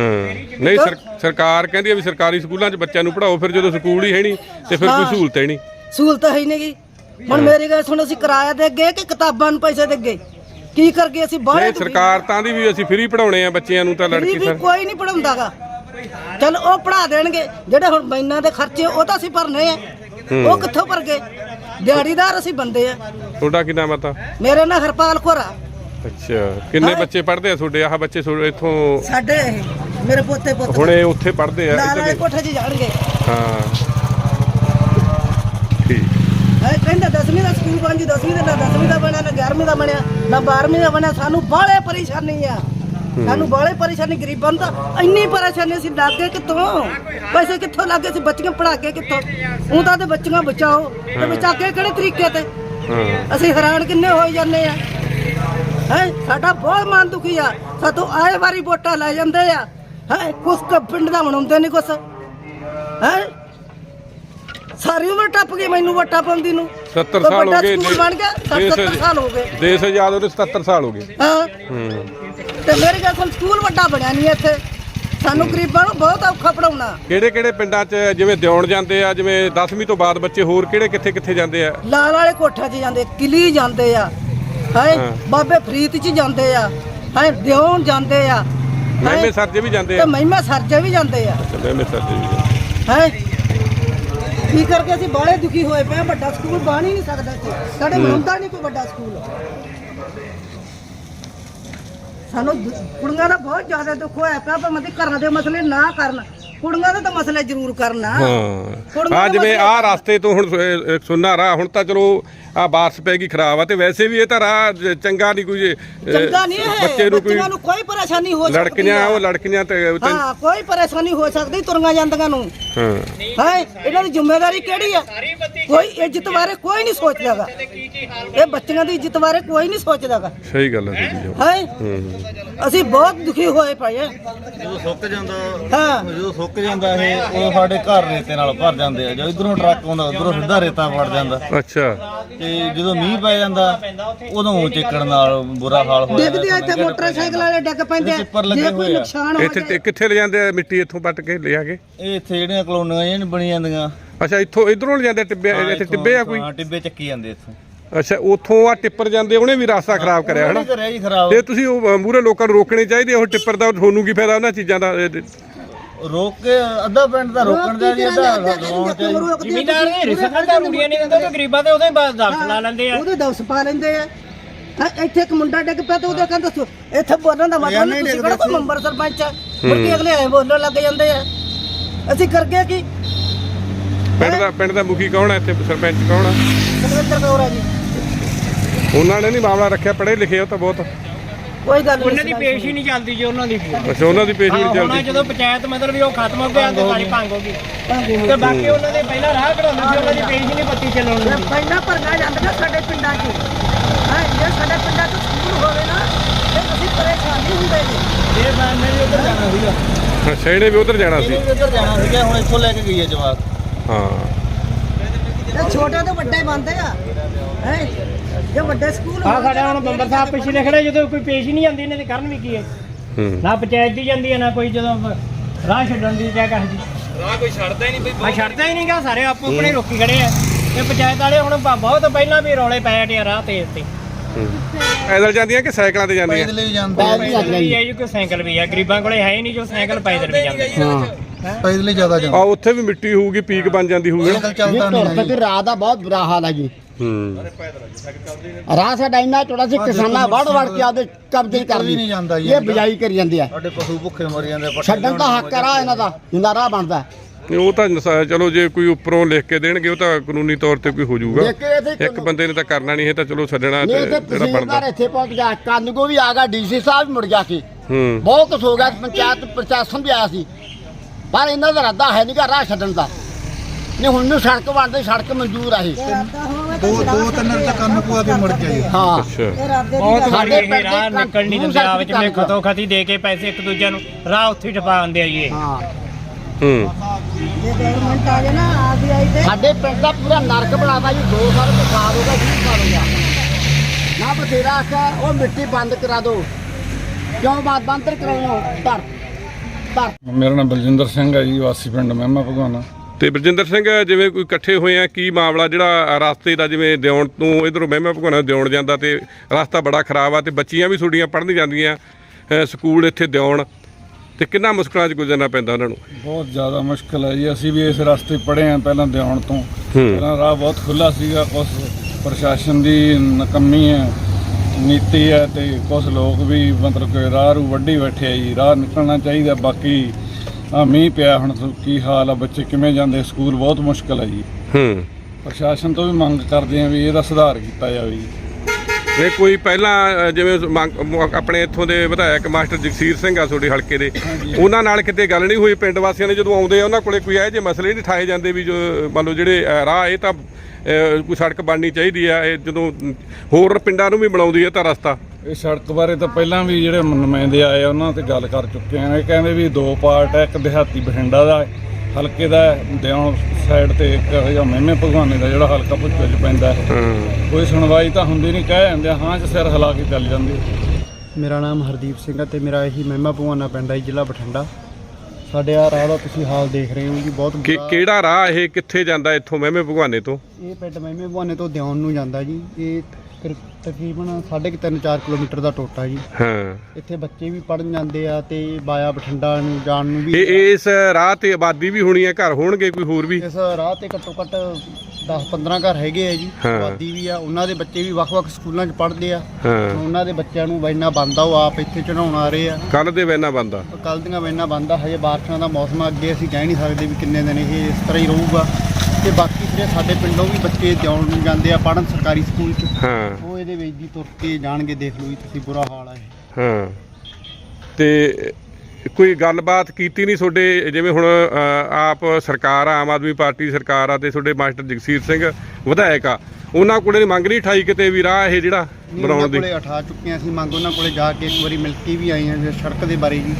ਨਹੀਂ ਸਰ- ਸਰਕਾਰ ਕਹਿੰਦੀ ਆ ਵੀ ਸਰਕਾਰੀ ਸਕੂਲਾਂ 'ਚ ਬੱਚਿਆਂ ਨੂੰ ਪੜਾਓ ਫਿਰ ਜਦੋਂ ਸਕੂਲ ਹੀ ਹੈ ਨਹੀਂ ਤੇ ਫਿਰ ਕੋਈ ਸਹੂਲਤ ਹੀ ਨਹੀਂ। ਸਹੂਲਤ ਹੈ ਹੀ ਨਹੀਂਗੀ ਹੁਣ ਮੇਰੀ ਗੱਲ ਸੁਣ ਅਸੀਂ ਕਿਰਾਇਆ ਦੇ ਅੱਗੇ ਕਿ ਕਿਤਾਬਾਂ ਨੂੰ ਪੈਸੇ ਦੇ ਅੱਗੇ? ਕੀ ਕਰਕੇ ਅਸੀਂ ਬਾਹਲੇ ਨਹੀਂ ਸਰਕਾਰ ਤਾਂ ਦੀ ਵੀ ਅਸੀਂ ਫ੍ਰੀ ਪੜਾਉਣੇ ਆ ਬੱਚਿਆਂ ਨੂੰ ਤਾਂ ਲੜਕੀ ਵੀ ਸਰ। ਕੋਈ ਨਹੀਂ ਪੜਾਉਂਦਾਗਾ ਚਲ ਉਹ ਪੜਾ ਦੇਣਗੇ। ਜਿਹੜੇ ਹੁਣ ਮਹੀਨਾ ਦੇ ਖਰਚੇ ਉਹ ਤਾਂ ਅਸੀਂ ਭਰਨੇ ਆ। ਉਹ ਕਿੱਥੋਂ ਭਰ ਗਏ ਦਿਹਾੜੀਦਾਰ ਅਸੀਂ ਬੰਦੇ ਆ। ਤੁਹਾਡਾ ਕੀ ਨਾਮ ਆ ਤਾਂ? ਮੇਰੇ ਨਾਲ ਹਰਪਾਲ ਖੋਰਾ ਅੱਛਾ। ਕਿੰਨੇ ਬੱਚੇ ਪੜ੍ਹਦੇ ਆ ਤੁਹਾਡੇ? ਆਹ ਬੱਚੇ ਤੁਹਾਡੇ ਇੱਥੋਂ ਸਾਡੇ ਇਹ ਮੇਰੇ ਪੋਤੇ ਪੁੱਤ ਹੁਣੇ ਉੱਥੇ ਪੜ੍ਹਦੇ ਆ ਨਾਲ ਇੱਧਰ ਦੇ- ਕੋਠੇ 'ਚ ਜਾਣਗੇ। ਹਾਂ। ਠੀਕ। ਹੈ ਕਹਿੰਦਾ 10ਵੀਂ ਦਾ ਸਕੂਲ ਬਣ ਜੀ 10ਵੀਂ ਦਾ ਨਾ 10ਵੀਂ ਦਾ ਬਣਿਆ ਨਾ 11ਵੀਂ ਦਾ ਬਣਿਆ ਨਾ 12ਵੀਂ ਦਾ ਬਣਿਆ। ਸਾਨੂੰ ਬਾਹਲੇ ਪਰੇਸ਼ਾਨੀ ਆ। ਸਾਨੂੰ ਬਾਹਲੇ ਪਰੇਸ਼ਾਨੀ ਗਰੀਬਾਂ ਨੂੰ ਤਾਂ ਇੰਨੀ ਪਰੇਸ਼ਾਨੀ ਅਸੀਂ ਲੱਗੇ ਕਿੱਥੋਂ? ਪੈਸੇ ਕਿੱਥੋਂ ਲੱਗੇ ਸੀ ਬੱਚੀਆਂ ਪੜਾ ਕੇ ਕਿੱਥੋਂ? ਉਹ ਤਾਂ ਤੇ ਬੱਚੀਆਂ ਬਚਾਓ। ਤੇ ਬਚਾ ਕੇ ਕਿਹੜੇ ਤਰੀਕੇ ਤੇ? ਅਸੀਂ ਹੈਰਾਨ ਕਿੰਨੇ ਹੋਈ ਜਾਂਦੇ ਆ। ਹੈ? ਸਾਡਾ ਬਹੁਤ ਮਨ ਦੁਖੀ ਆ। ਸਾਤੋਂ ਆਏ ਵਾਰੀ ਵੋਟਾਂ ਲੈ ਜਾਂਦੇ ਆ। ਹੈ? ਕੁਛ ਕੁ ਪਿੰਡ ਦਾ ਬਣਾਉਂਦੇ ਨਹੀਂ ਕੁਛ। ਹੈ? ਸਾਰੀ ਉਮਰ ਟੱਪ ਗਈ ਮੈਨੂੰ ਵੋਟਾਂ ਪਾਉਂਦੀ ਨੂੰ। 70 ਕੋਈ ਸਾਲ ਹੋ ਗਏ ਸਕੂਲ ਬਣ ਗਿਆ ਦੇਸ਼ 70 ਸਾਲ ਹੋ ਗਏ। ਦੇਸ਼ ਆਜ਼ਾਦ ਹੋਏ 77 ਸਾਲ ਹੋ ਗਏ। ਹਾਂ। ਹੂੰ। ਤੇ ਮੇਰੇ ਕੋਲ ਸਕੂਲ ਵੱਡਾ ਬਣਿਆ ਨਹੀਂ ਇੱਥੇ। ਸਾਨੂੰ ਗਰੀਬਾਂ ਨੂੰ ਬਹੁਤ ਔਖਾ ਪੜਾਉਣਾ ਕਿਹੜੇ ਕਿਹੜੇ ਪਿੰਡਾਂ 'ਚ ਜਿਵੇਂ ਦਿਉਣ ਜਾਂਦੇ ਆ ਜਿਵੇਂ 10ਵੀਂ ਤੋਂ ਬਾਅਦ ਬੱਚੇ ਹੋਰ ਕਿਹੜੇ ਕਿੱਥੇ ਕਿੱਥੇ ਜਾਂਦੇ ਆ? ਲਾਲ ਵਾਲੇ ਕੋਠਿਆਂ 'ਚ ਜਾਂਦੇ ਕਿਲੀ ਜਾਂਦੇ ਆ। ਹੈ। ਬਾਬੇ ਫਰੀਦ 'ਚ ਜਾਂਦੇ ਆ। ਹੈ ਦਿਉਣ ਜਾਂਦੇ ਆ? ਮਹਿਮੇ ਸਰਜੇ ਵੀ ਜਾਂਦੇ ਤੇ ਆ ਮਹਿਮਾ ਸਰਜੇ ਵੀ ਜਾਂਦੇ ਆ। ਮਹਿਮੇ ਸਰਜੇ ਵੀ ਜਾਂਦੇ ਹੈ ਕੀ ਕਰਕੇ ਅਸੀਂ ਬਾਹਲੇ ਦੁਖੀ ਹੋਏ ਪਏ ਆ? ਵੱਡਾ ਸਕੂਲ ਬਣ ਹੀ ਨਹੀਂ ਸਕਦਾ ਇੱਥੇ। ਸਾਡੇ ਬਣਾਉਂਦਾ ਨਹੀਂ ਕੋਈ ਵੱਡਾ ਸਕੂਲ। ਸਾਨੂੰ ਕੁੜੀਆਂ ਦਾ ਬਹੁਤ ਜ਼ਿਆਦਾ ਦੁੱਖ ਹੋਇਆ ਪਿਆ ਪਰ ਮਤੇ ਘਰਾਂ ਦੇ ਮਸਲੇ ਨਾ ਕਰਨ। ਕੁੜੀਆਂ ਦੇ ਤਾਂ ਮਸਲੇ ਜ਼ਰੂਰ ਕਰਨਾ। ਹਾਂ ਆ ਦੇ ਜਿਵੇਂ ਆ ਰਸਤੇ ਤੋਂ ਹੁਣ ਸੁੰਨਾ ਰਾਹ ਹੁਣ ਤਾਂ ਚਲੋ ਆ ਬਾਰਿਸ਼ ਪੈ ਗਈ ਖਰਾਬ ਆ ਤੇ ਵੈਸੇ ਵੀ ਇਹ ਤਾਂ ਰਾਹ ਚੰਗਾ ਨਹੀਂ ਕੋਈ ਚੰਗਾ ਨਹੀਂ ਹੈ। ਬੱਚੇ ਨੂੰ ਕੋਈ ਕੋਈ ਪਰੇਸ਼ਾਨੀ ਹੋ ਸਕਦੀ ਲੜਕੀਆਂ ਆ। ਉਹ ਲੜਕੀਆਂ ਤੇ ਹਾਂ ਕੋਈ ਪਰੇਸ਼ਾਨੀ ਹੋ ਸਕਦੀ ਤੁਰੀਆਂ ਜਾਂਦੀਆਂ ਨੂੰ। ਹਾਂ। ਹੈ ਇਹਨਾਂ ਦੀ ਜ਼ਿੰਮੇਵਾਰੀ ਕਿਹੜੀ ਆ? ਕੋਈ ਇੱਜ਼ਤ ਬਾਰੇ ਕੋਈ ਨਹੀਂ ਸੋਚਦਾਗਾ ਇਹ ਬੱਚਿਆਂ ਦੀ ਇੱਜ਼ਤ ਬਾਰੇ ਕੋਈ ਨਹੀਂ ਸੋਚਦਾਗਾ ਸਹੀ ਗੱਲ ਹੈ ਹੈ? ਹੂੰ ਅਸੀਂ ਬਹੁਤ ਦੁਖੀ ਹੋਏ ਪਏ ਜਦੋਂ ਸੁੱਕ ਜਾਂਦਾ ਹਾਂ। ਜਦੋਂ ਸੁੱਕ ਜਾਂਦਾ ਇਹ ਉਹ ਸਾਡੇ ਘਰ ਰੇਤੇ ਨਾਲ ਭਰ ਜਾਂਦੇ ਆ। ਜਦੋਂ ਇਧਰੋਂ ਟਰੱਕ ਆਉਂਦਾ ਉਧਰੋਂ ਸਿੱਧਾ ਰੇਤਾ ਵੜ ਜਾਂਦਾ। ਅੱਛਾ। ਤੇ ਜਦੋਂ ਮੀਂਹ ਪੈ ਜਾਂਦਾ ਉਦੋਂ ਚਿੱਕੜ ਨਾਲ ਬੁਰਾ ਹਾਲ ਹੋ ਜਾਂਦਾ ਡਿੱਗਦੇ ਆ ਇੱਥੇ ਮੋਟਰਸਾਈਕਲ ਵਾਲੇ ਡਿੱਗ ਪੈਂਦੇ ਆ। ਲੱਗੇ ਜੇ ਕੋਈ ਹੋਏ ਆ। ਨੁਕਸਾਨ ਹੋ ਇੱਥੇ ਜਾਏ। ਤੇ ਕਿੱਥੇ ਲੈ ਜਾਂਦੇ ਆ ਮਿੱਟੀ ਇੱਥੋਂ ਪੱਟ ਕੇ ਲਿਆ ਕੇ? ਇਹ ਇੱਥੇ ਜਿਹੜੀਆਂ ਕਲੋਨੀਆਂ ਜਿਹੜੀਆਂ ਬਣੀ ਜਾਂਦੀਆਂ। ਅੱਛਾ ਇੱਥੋਂ ਇਧਰੋਂ ਲੈ ਜਾਂਦੇ ਟਿੱਬੇ ਇੱਥੇ ਟਿੱਬੇ ਆ ਕੋਈ? ਹਾਂ ਟਿੱਬੇ ਚੱਕੀ ਜਾਂਦੇ ਇੱਥੋਂ। ਅੱਛਾ ਉੱਥੋਂ ਆ ਟਿੱਪਰ ਜਾਂਦੇ ਉਹਨੇ ਵੀ ਰਸਤਾ ਖਰਾਬ ਕਰਿਆ ਹਨਾ? ਖਰਾਬ। ਤੇ ਤੁਸੀਂ ਉਹ ਮੂਰੇ ਲੋਕਾਂ ਨੂੰ ਰੋਕਣੇ ਚਾਹੀਦੇ ਉਹ ਟਿੱਪਰ ਦਾ ਤੁਹਾਨੂੰ ਕੀ ਫਾਇਦਾ ਉਹਨਾਂ ਚੀਜ਼ਾਂ ਦਾ? ਇਹ- ਰੋਕ ਕੇ ਅੱਧਾ ਪਿੰਡ ਦਾ ਰੋਕਣ ਦਾ ਜੀ ਅੱਧਾ ਲਗਾਉਣ ਤੇ ਜ਼ਿਮੀਦਾਰ ਨੇ ਰਿਸਕ ਦਾ ਰੂੜੀਆਂ ਨਹੀਂ ਦਿੰਦੇ ਤੇ ਗਰੀਬਾਂ ਤੇ ਉਹਦੇ ਬਸ ਦਫਤ ਲਾ ਲੈਂਦੇ ਆ। ਉਹਦੇ ਦਵਸ ਪਾ ਲੈਂਦੇ ਆ। ਹੈਂ, ਇੱਥੇ ਇੱਕ ਮੁੰਡਾ ਡਿੱਗ ਪਿਆ ਤੇ ਉਹਦੇ ਕਹਿੰਦਾ ਦੱਸੋ ਇੱਥੇ ਬੋਲਣ ਦਾ ਮਤਲਬ ਨਹੀਂ ਤੁਸੀਂ ਕਿਹੜਾ ਕੋਈ ਮੈਂਬਰ ਸਰਪੰਚ ਆ? ਮੁੜ ਕੇ ਅਗਲੇ ਐ ਬੋਲਣ ਲੱਗ ਜਾਂਦੇ ਆ। ਅਸੀਂ ਕਰਗੇ ਕੀ? ਪਿੰਡ ਦਾ ਪਿੰਡ ਦਾ ਮੁਖੀ ਕੌਣ ਹੈ ਇੱਥੇ? ਸਰਪੰਚ ਕੌਣ ਆ? ਬਲਵਿੰਦਰ ਕੌਰ ਆ ਜੀ। ਉਹਨਾਂ ਨੇ ਨਹੀਂ ਮਾਮਲਾ ਰੱਖਿਆ ਪੜ੍ਹੇ ਲਿਖੇ ਉਹ ਤਾਂ ਬਹੁਤ। ਕੋਈ ਗੱਲ ਉਹਨਾਂ ਦੀ ਨਹੀਂ ਪੇਸ਼ ਹੀ ਨਹੀਂ ਚੱਲਦੀ ਜੀ ਉਹਨਾਂ ਦੀ। ਅੱਛਾ ਉਹਨਾਂ ਦੀ ਪੇਸ਼ ਵੀ ਨਹੀਂ ਹੁਣ ਚੱਲਦੀ। ਜਦੋਂ ਪੰਚਾਇਤ ਮਤਲਬ ਵੀ ਉਹ ਖਤਮ ਹੋ ਗਿਆ ਤੇ ਸਾਡੀ ਭੰਗ ਹੋ ਗਈ। ਤੇ ਬਾਕੀ ਉਹਨਾਂ ਦੇ ਪਹਿਲਾਂ ਰਾਹ ਕਢਾਉਂਦੇ ਸੀ ਉਹਨਾਂ ਦੀ ਪੇਸ਼ ਹੀ ਨਹੀਂ ਪੱਤੀ ਚੱਲਾਉਣ ਦੀ ਪਹਿਲਾਂ ਭਰਨਾ ਜਾਂਦੀਆਂ ਸਾਡੇ ਪਿੰਡਾਂ 'ਚ। ਹਾਂ ਜੇ ਸਾਡੇ ਪਿੰਡਾਂ 'ਚ ਸਕੂਲ ਹੋਵੇ ਨਾ ਤੇ ਅਸੀਂ ਪਰੇਸ਼ਾਨ ਨਹੀਂ ਹੁੰਦੇ ਜੀ ਇਹ ਮੈਂ ਨੇ ਉੱਧਰ ਜਾਣਾ ਸੀਗਾ। ਅੱਛਾ ਇਹਨੇ ਵੀ ਉਧਰ ਜਾਣਾ ਸੀ? ਇਹਨੇ ਉੱਧਰ ਜਾਣਾ ਸੀਗਾ ਹੁਣ ਇੱਥੋਂ ਲੈ ਕੇ ਗਈ ਹੈ ਜਵਾਕ। ਹਾਂ। ਤੇ ਛੋਟੇ ਤੋਂ ਵੱਡੇ ਬਣਦੇ ਆ। ਹੈ? ਜੇ ਵੱਡੇ ਸਕੂਲ ਆ ਸਾਡਾ ਹੁਣ ਬੰਬਰ ਸਾਹਿਬ ਪਿਛਲੇ ਖੜੇ ਜਦੋਂ ਕੋਈ ਪੇਸ਼ ਹੀ ਨਹੀਂ ਜਾਂਦੀ ਇਹਨਾਂ ਦੇ ਕਰਨ ਵੀ ਕੀ ਹੈ? ਹੂੰ। ਨਾ ਪੰਚਾਇਤ ਦੀ ਜਾਂਦੀ ਹੈ ਨਾ ਕੋਈ ਜਦੋਂ ਰਾਹ ਛੱਡਣ ਦੀ ਕਿਆ ਕਰਦੀ ਰਾਹ ਕੋਈ ਛੱਡਦਾ ਹੀ ਨਹੀਂ ਬਈ ਛੱਡਦਾ ਹੀ ਨਹੀਂਗਾ ਸਾਰੇ ਆਪੋ ਆਪਣੇ ਰੋਕੀ ਖੜੇ ਆ। ਪੰਚਾਇਤ ਵਾਲੇ ਹੁਣ ਬਹੁਤ ਪਹਿਲਾਂ ਵੀ ਰੌਲੇ ਪਏ ਰਾਹ ਤੇ। ਉੱਤੇ ਹੂੰ। ਪੈਦਲ ਜਾਂਦੀਆਂ ਕਿ ਸਾਈਕਲਾਂ ਤੇ ਜਾਂਦੀਆਂ? ਪੈਦਲ ਵੀ ਜਾਂਦੇ ਆ। ਜੀ। ਸਾਈਕਲ ਵੀ ਹੈ ਜੀ ਕੋਈ ਸਾਈਕਲ ਵੀ ਆ। ਗਰੀਬਾਂ ਕੋਲੇ ਹੈ ਹੀ ਨਹੀਂ ਜੋ ਸਾਈਕਲ ਪੈਦਲ ਵੀ ਜਾਂਦੇ ਪੈਦਲ ਹੀ ਜ਼ਿਆਦਾ ਆ ਉੱਥੇ ਵੀ ਮਿੱਟੀ ਹੋਊਗੀ ਪੀਕ ਬਣ ਜਾਂਦੀ ਹੋਊਗੀ। ਨਾ ਸਾਈਕਲ ਚੱਲਦਾ ਨਹੀਂ ਹੈ ਜੀ। ਤੇ ਰਾਹ ਦਾ ਬਹੁਤ ਬੁਰਾ ਹਾਲ ਹੈ ਜੀ। ਹੂੰ। ਰਾਹ ਸਾਡਾ ਇੰਨਾ ਚੌੜਾ ਸੀ ਕਿਸਾਨਾਂ ਵੜ ਵੜ ਕੇ ਆਪਦੇ ਕਬਜ਼ੇ ਕਰ ਨਹੀਂ ਜਾਂਦਾ ਜੀ ਇਹ ਬਿਜਾਈ ਕਰੀ ਜਾਂਦੇ ਆ। ਸਾਡੇ ਪਸ਼ੂ ਭੁੱਖੇ ਮਰ ਜਾਂਦੇ ਆ, ਪੱਠੇ ਛੱਡਣ ਦਾ ਹੱਕ ਆ ਰਾਹ ਇਹਨਾਂ ਦਾ ਜਿੰਦਾ ਰਾਹ ਬਣਦਾ ਨਹੀਂ, ਉਹ ਤਾਂ ਨਸਾ- ਚਲੋ ਜੇ ਕੋਈ ਉੱਪਰੋਂ ਲਿਖ ਕੇ ਦੇਣਗੇ ਉਹ ਤਾਂ ਕਾਨੂੰਨੀ ਤੌਰ ਤੇ ਕੋਈ ਹੋ ਜਾਊਗਾ। ਦੇਖ ਕੇ ਇੱਥੇ ਇੱਕ ਬੰਦੇ ਨੇ ਤਾਂ ਕਰਨਾ ਨਹੀਂ ਇਹ ਤਾਂ ਚਲੋ ਛੱਡਣਾ ਤੇ ਨਹੀਂ ਤੇ ਜਿਹੜਾ ਤਹਿਸੀਲਦਾਰ ਬਣਦਾ ਇੱਥੇ ਪਹੁੰਚ ਗਿਆ ਕਾਨੂੰਗੋ ਵੀ ਆ ਗਿਆ ਡੀਸੀ ਸਾਹਿਬ ਵੀ ਮੁੜ ਗਿਆ ਸੀ ਹੂੰ। ਬਹੁਤ ਕੁਛ ਹੋ ਗਿਆ ਪੰਚਾਇਤ ਪ੍ਰਸ਼ਾਸਨ ਵੀ ਆਇਆ ਸੀ। ਪਰ ਇਹਨਾਂ ਦਾ ਇਰਾਦਾ ਹੈ ਨਹੀਂ ਕਿ ਰਾਹ ਛੱਡਣ ਦਾ। ਨਹੀਂ ਹੁਣ ਨੂੰ ਸੜਕ ਬਣਦੀ ਸੜਕ ਮਨਜ਼ੂਰ ਆ ਇਹ। ਦੋ ਦੋ ਤਿੰਨ ਰੁਪਏ ਕੰਨ ਪਵਾ ਕੇ ਮੁੜ ਜਾਈਏ ਹਾਂ। ਅੱਛਾ। ਬਹੁਤ ਵਾਰੀ ਸਾਡੇ ਇਹ ਪਿੰਡ ਰਾਹ ਦੇ ਨਿਕਲ ਨਹੀਂ ਦਿੰਦੇ ਆ ਵਿੱਚ ਮੇ ਖਤੋ ਖਤੀ ਦੇ ਕੇ ਪੈਸੇ ਇੱਕ ਦੂਜੇ ਨੂੰ ਰਾਹ ਉੱਥੇ ਹੀ ਟਪਾ ਦਿੰਦੇ ਆ ਜੀ ਇਹ। ਹਾਂ। ਹੂੰ। ਜੇ ਗਵਰਨਮੈਂਟ ਆ ਜਾਏ ਨਾ ਆ ਵੀ ਆਈ ਤੇ। ਸਾਡੇ ਪਿੰਡ ਦਾ ਪੂਰਾ ਨਰਕ ਬਣਾਤਾ ਜੀ 2 ਸਾਲ ਸਾਲ ਹੋ ਗਿਆ 20 ਸਾਲ ਹੋ ਗਿਆ। ਨਾ ਬਥੇਰਾ ਆਖਿਆ ਉਹ ਮਿੱਟੀ ਬੰਦ ਕਰਾ ਦਿਓ। ਕਿਉਂ ਬਾਤ ਬੰਦ ਕਰਾਉਣਾ ਧਰ ਧਰ ਮੇਰਾ ਨਾਮ ਬਲਜਿੰਦਰ ਸਿੰਘ ਹੈ ਜੀ ਵਾਸੀ ਪਿੰਡ ਮਹਿਮਾ ਭਗਵਾਨਾ। ਤੇ ਬਰਜਿੰਦਰ ਸਿੰਘ ਜਿਵੇਂ ਕੋਈ ਇਕੱਠੇ ਹੋਏ ਆ ਕੀ ਮਾਮਲਾ ਜਿਹੜਾ ਰਸਤੇ ਦਾ ਜਿਵੇਂ ਦਿਉਣ ਤੋਂ ਇਧਰੋਂ ਮਹਿਮਾ ਭਗਵਾਨਾ ਦਿਉਣ ਜਾਂਦਾ ਤੇ ਰਸਤਾ ਬੜਾ ਖਰਾਬ ਆ ਤੇ ਬੱਚੀਆਂ ਵੀ ਤੁਹਾਡੀਆਂ ਪੜ੍ਹਨ ਜਾਂਦੀਆਂ ਅਹ ਸਕੂਲ ਇੱਥੇ ਦਿਉਣ। ਤੇ ਕਿੰਨਾ ਮੁਸ਼ਕਲਾਂ 'ਚ ਗੁਜ਼ਰਨਾ ਪੈਂਦਾ ਉਹਨਾਂ ਨੂੰ? ਬਹੁਤ ਜ਼ਿਆਦਾ ਮੁਸ਼ਕਲ ਹੈ ਜੀ। ਅਸੀਂ ਵੀ ਇਸ ਰਸਤੇ ਪੜੇ ਆ ਪਹਿਲਾਂ ਦਿਆਉਣ ਤੋਂ। ਪਹਿਲਾਂ ਰਾਹ ਬਹੁਤ ਖੁੱਲਾ ਸੀਗਾ ਕੁਝ ਪ੍ਰਸ਼ਾਸਨ ਦੀ ਨਕਮੀ ਹੈ। ਨੀਤੀ ਹੈ ਤੇ ਕੁਝ ਲੋਕ ਵੀ ਮਤਲਬ ਕਿ ਰਾਹ ਰੂ ਵੱਡੀ ਬੈਠੇ ਆ ਜੀ ਰਾਹ ਨਿਕਲਣਾ ਚਾਹੀਦਾ ਬਾਕੀ ਆ ਮੀਂਹ ਪਿਆ ਹੁਣ ਕੀ ਹਾਲ ਆ ਬੱਚੇ ਕਿਵੇਂ ਜਾਂਦੇ? ਸਕੂਲ ਬਹੁਤ ਮੁਸ਼ਕਲ ਹੈ ਜੀ। ਹੂੰ। ਪ੍ਰਸ਼ਾਸਨ ਤੋਂ ਵੀ ਮੰਗ ਕਰਦੇ ਆ ਵੀ ਇਹਦਾ ਸੁਧਾਰ ਕੀਤਾ ਜਾਵੇ ਜੀ। ਇਹ ਕੋਈ ਪਹਿਲਾਂ ਅ, ਜਿਵੇਂ ਮੰਗ- ਮ- ਆਪਣੇ ਇੱਥੋਂ ਦੇ ਵਿਧਾਇਕ ਮਾਸਟਰ ਜਗਸੀਰ ਸਿੰਘ ਆ ਤੁਹਾਡੇ ਹਲਕੇ ਦੇ ਉਹਨਾਂ ਨਾਲ ਕਿਤੇ ਗੱਲ ਨਹੀਂ ਹੋਈ ਪਿੰਡ ਵਾਸੀਆਂ ਨੇ? ਜਦੋਂ ਆਉਂਦੇ ਆ ਉਹਨਾਂ ਕੋਲੇ ਕੋਈ ਇਹੋ ਜਿਹੇ ਮਸਲੇ ਨਹੀਂ ਠਾਏ ਜਾਂਦੇ ਵੀ ਜੋ ਮੰਨ ਲਓ ਜਿਹੜੇ ਅ, ਰਾਹ ਇਹ ਤਾਂ ਅ, ਕੋਈ ਸੜਕ ਬਣਨੀ ਚਾਹੀਦੀ ਆ ਇਹ ਜਦੋਂ ਹੋਰ ਪਿੰਡਾਂ ਨੂੰ ਵੀ ਬਣਾਉਂਦੀ ਹੈ ਤਾਂ ਰਸਤਾ। ਇਹ ਸੜਕ ਬਾਰੇ ਤਾਂ ਪਹਿਲਾਂ ਵੀ ਜਿਹੜੇ ਨੁਮਾਇੰਦੇ ਆਏ ਆ, ਉਹਨਾਂ ਤੇ ਗੱਲ ਕਰ ਚੁੱਕੇ ਆ। ਇਹ ਕਹਿੰਦੇ ਵੀ ਦੋ ਪਾਰਟ ਹੈ ਇੱਕ ਦਿਹਾਤੀ ਬਠਿੰਡਾ ਦਾ ਹੈ, ਹਲਕੇ ਦਾ ਦਿਉਣ ਸਾਈਡ ਤੇ ਇੱਕ ਹੈਗਾ ਮਹਿਮੇ ਭਗਵਾਨੇ ਦਾ ਜਿਹੜਾ ਹਲਕਾ ਪੁੱਛੋ ਚ ਪੈਂਦਾ ਹੈ। ਹਾਂ। ਕੋਈ ਸੁਣਵਾਈ ਤਾਂ ਹੁੰਦੀ ਨਹੀਂ ਕਹਿ ਜਾਂਦੇ ਹਾਂ ਚ ਸਿਰ ਹਿਲਾ ਕੇ ਚੱਲ ਜਾਂਦੇ। ਮੇਰਾ ਨਾਮ ਹਰਦੀਪ ਸਿੰਘ ਹੈ ਤੇ ਮੇਰਾ ਇਹੀ ਮਹਿਮਾ ਭਗਵਾਨਾ ਪਿੰਡ ਹੈ ਜੀ, ਜ਼ਿਲ੍ਹਾ ਬਠਿੰਡਾ। ਸਾਡੇ ਆ ਰਾਹ ਦਾ ਤੁਸੀਂ ਹਾਲ ਦੇਖ ਰਹੇ ਹੋ ਜੀ ਬਹੁਤ ਕਿ ਕਿਹੜਾ ਰਾਹ ਇਹ ਕਿੱਥੇ ਜਾਂਦਾ ਇੱਥੋਂ ਮਹਿਮੇ ਭਗਵਾਨੇ ਤੋਂ? ਇਹ ਪਿੰਡ ਮਹਿਮੇ ਭਗਵਾਨੇ ਤੋਂ ਦਿਉਣ ਨੂੰ ਜਾਂਦਾ ਜੀ ਇਹ ਤਕ- ਤਕਰੀਬਨ 3.5-4 ਕਿਲੋਮੀਟਰ ਦਾ ਟੋਟਾ ਜੀ। ਹਾਂ। ਇੱਥੇ ਬੱਚੇ ਵੀ ਪੜਨ ਜਾਂਦੇ ਆ ਤੇ ਬਾਇਆ ਬਠਿੰਡਾ ਨੂੰ ਜਾਣ ਨੂੰ ਵੀ ਇਹ ਇਸ ਰਾਹ ਤੇ ਆਬਾਦੀ ਵੀ ਹੋਣੀ ਹੈ ਘਰ ਹੋਣਗੇ ਕੋਈ ਹੋਰ ਵੀ? ਇਸ ਰਾਹ ਤੇ ਘੱਟੋ ਘੱਟ 10-15 ਘਰ ਹੈਗੇ ਆ ਜੀ ਹਾਂ। ਆਬਾਦੀ ਵੀ ਆ ਉਹਨਾਂ ਦੇ ਬੱਚੇ ਵੀ ਵੱਖ-ਵੱਖ ਸਕੂਲਾਂ 'ਚ ਪੜ੍ਹਦੇ ਆ। ਹਾਂ। ਉਹਨਾਂ ਦੇ ਬੱਚਿਆਂ ਨੂੰ ਵੈਨਾਂ ਬੰਦ ਉਹ ਆਪ ਇੱਥੇ ਚੜਾਉਣ ਆ ਰਹੇ ਆ। ਕੱਲ ਦੇ ਵੈਨਾ ਬੰਦਾ ਕੱਲ ਦੀਆਂ ਵੈਨਾਂ ਬੰਦ ਹਜੇ ਬਾਰਿਸ਼ਾਂ ਦਾ ਮੌਸਮ ਆ ਅੱਗੇ ਅਸੀਂ ਕਹਿ ਨਹੀਂ ਸਕਦੇ ਵੀ ਕਿੰਨੇ ਦਿਨ ਇਹ ਇਸ ਤਰ੍ਹਾਂ ਹੀ ਰਹੂਗਾ। ਤੇ ਬਾਕੀ ਜਿਹੜੇ ਸਾਡੇ ਪਿੰਡੋਂ ਵੀ ਬੱਚੇ ਦਿਉਣ ਨੂੰ ਜਾਂਦੇ ਆ ਪੜਨ ਸਰਕਾਰੀ ਸਕੂਲ 'ਚ ਹਾਂ। ਉਹ ਇਹਦੇ ਵਿੱਚ ਦੀ ਤੁਰ ਕੇ ਜਾਣਗੇ ਦੇਖ ਲਓ ਜੀ ਤੁਸੀਂ ਬੁਰਾ ਹਾਲ ਆ ਇਹ। ਹਾਂ। ਤੇ ਕੋਈ ਗੱਲਬਾਤ ਕੀਤੀ ਨਹੀਂ ਤੁਹਾਡੇ ਜਿਵੇਂ ਹੁਣ ਆਪ ਸਰਕਾਰ ਆ ਆਮ ਆਦਮੀ ਪਾਰਟੀ ਸਰਕਾਰ ਆ ਤੇ ਤੁਹਾਡੇ ਮਾਸਟਰ ਜਗਸੀਰ ਸਿੰਘ ਵਿਧਾਇਕ ਆ ਉਹਨਾਂ ਕੋਲੇ ਮੰਗ ਨਹੀਂ ਠਾਈ ਕਿਤੇ ਵੀ ਰਾਹ ਇਹ ਜਿਹੜਾ ਬਣਾਉਣ ਦੀ? ਕੋਲੇ ਉਠਾ ਚੁੱਕੇ ਹਾਂ ਅਸੀਂ ਮੰਗ ਉਹਨਾਂ ਕੋਲੇ ਜਾ ਕੇ ਇੱਕ ਵਾਰੀ ਮਿਲ ਕੇ ਵੀ ਆਏ ਜੇ ਸੜਕ ਦੇ ਬਾਰੇ ਜੀ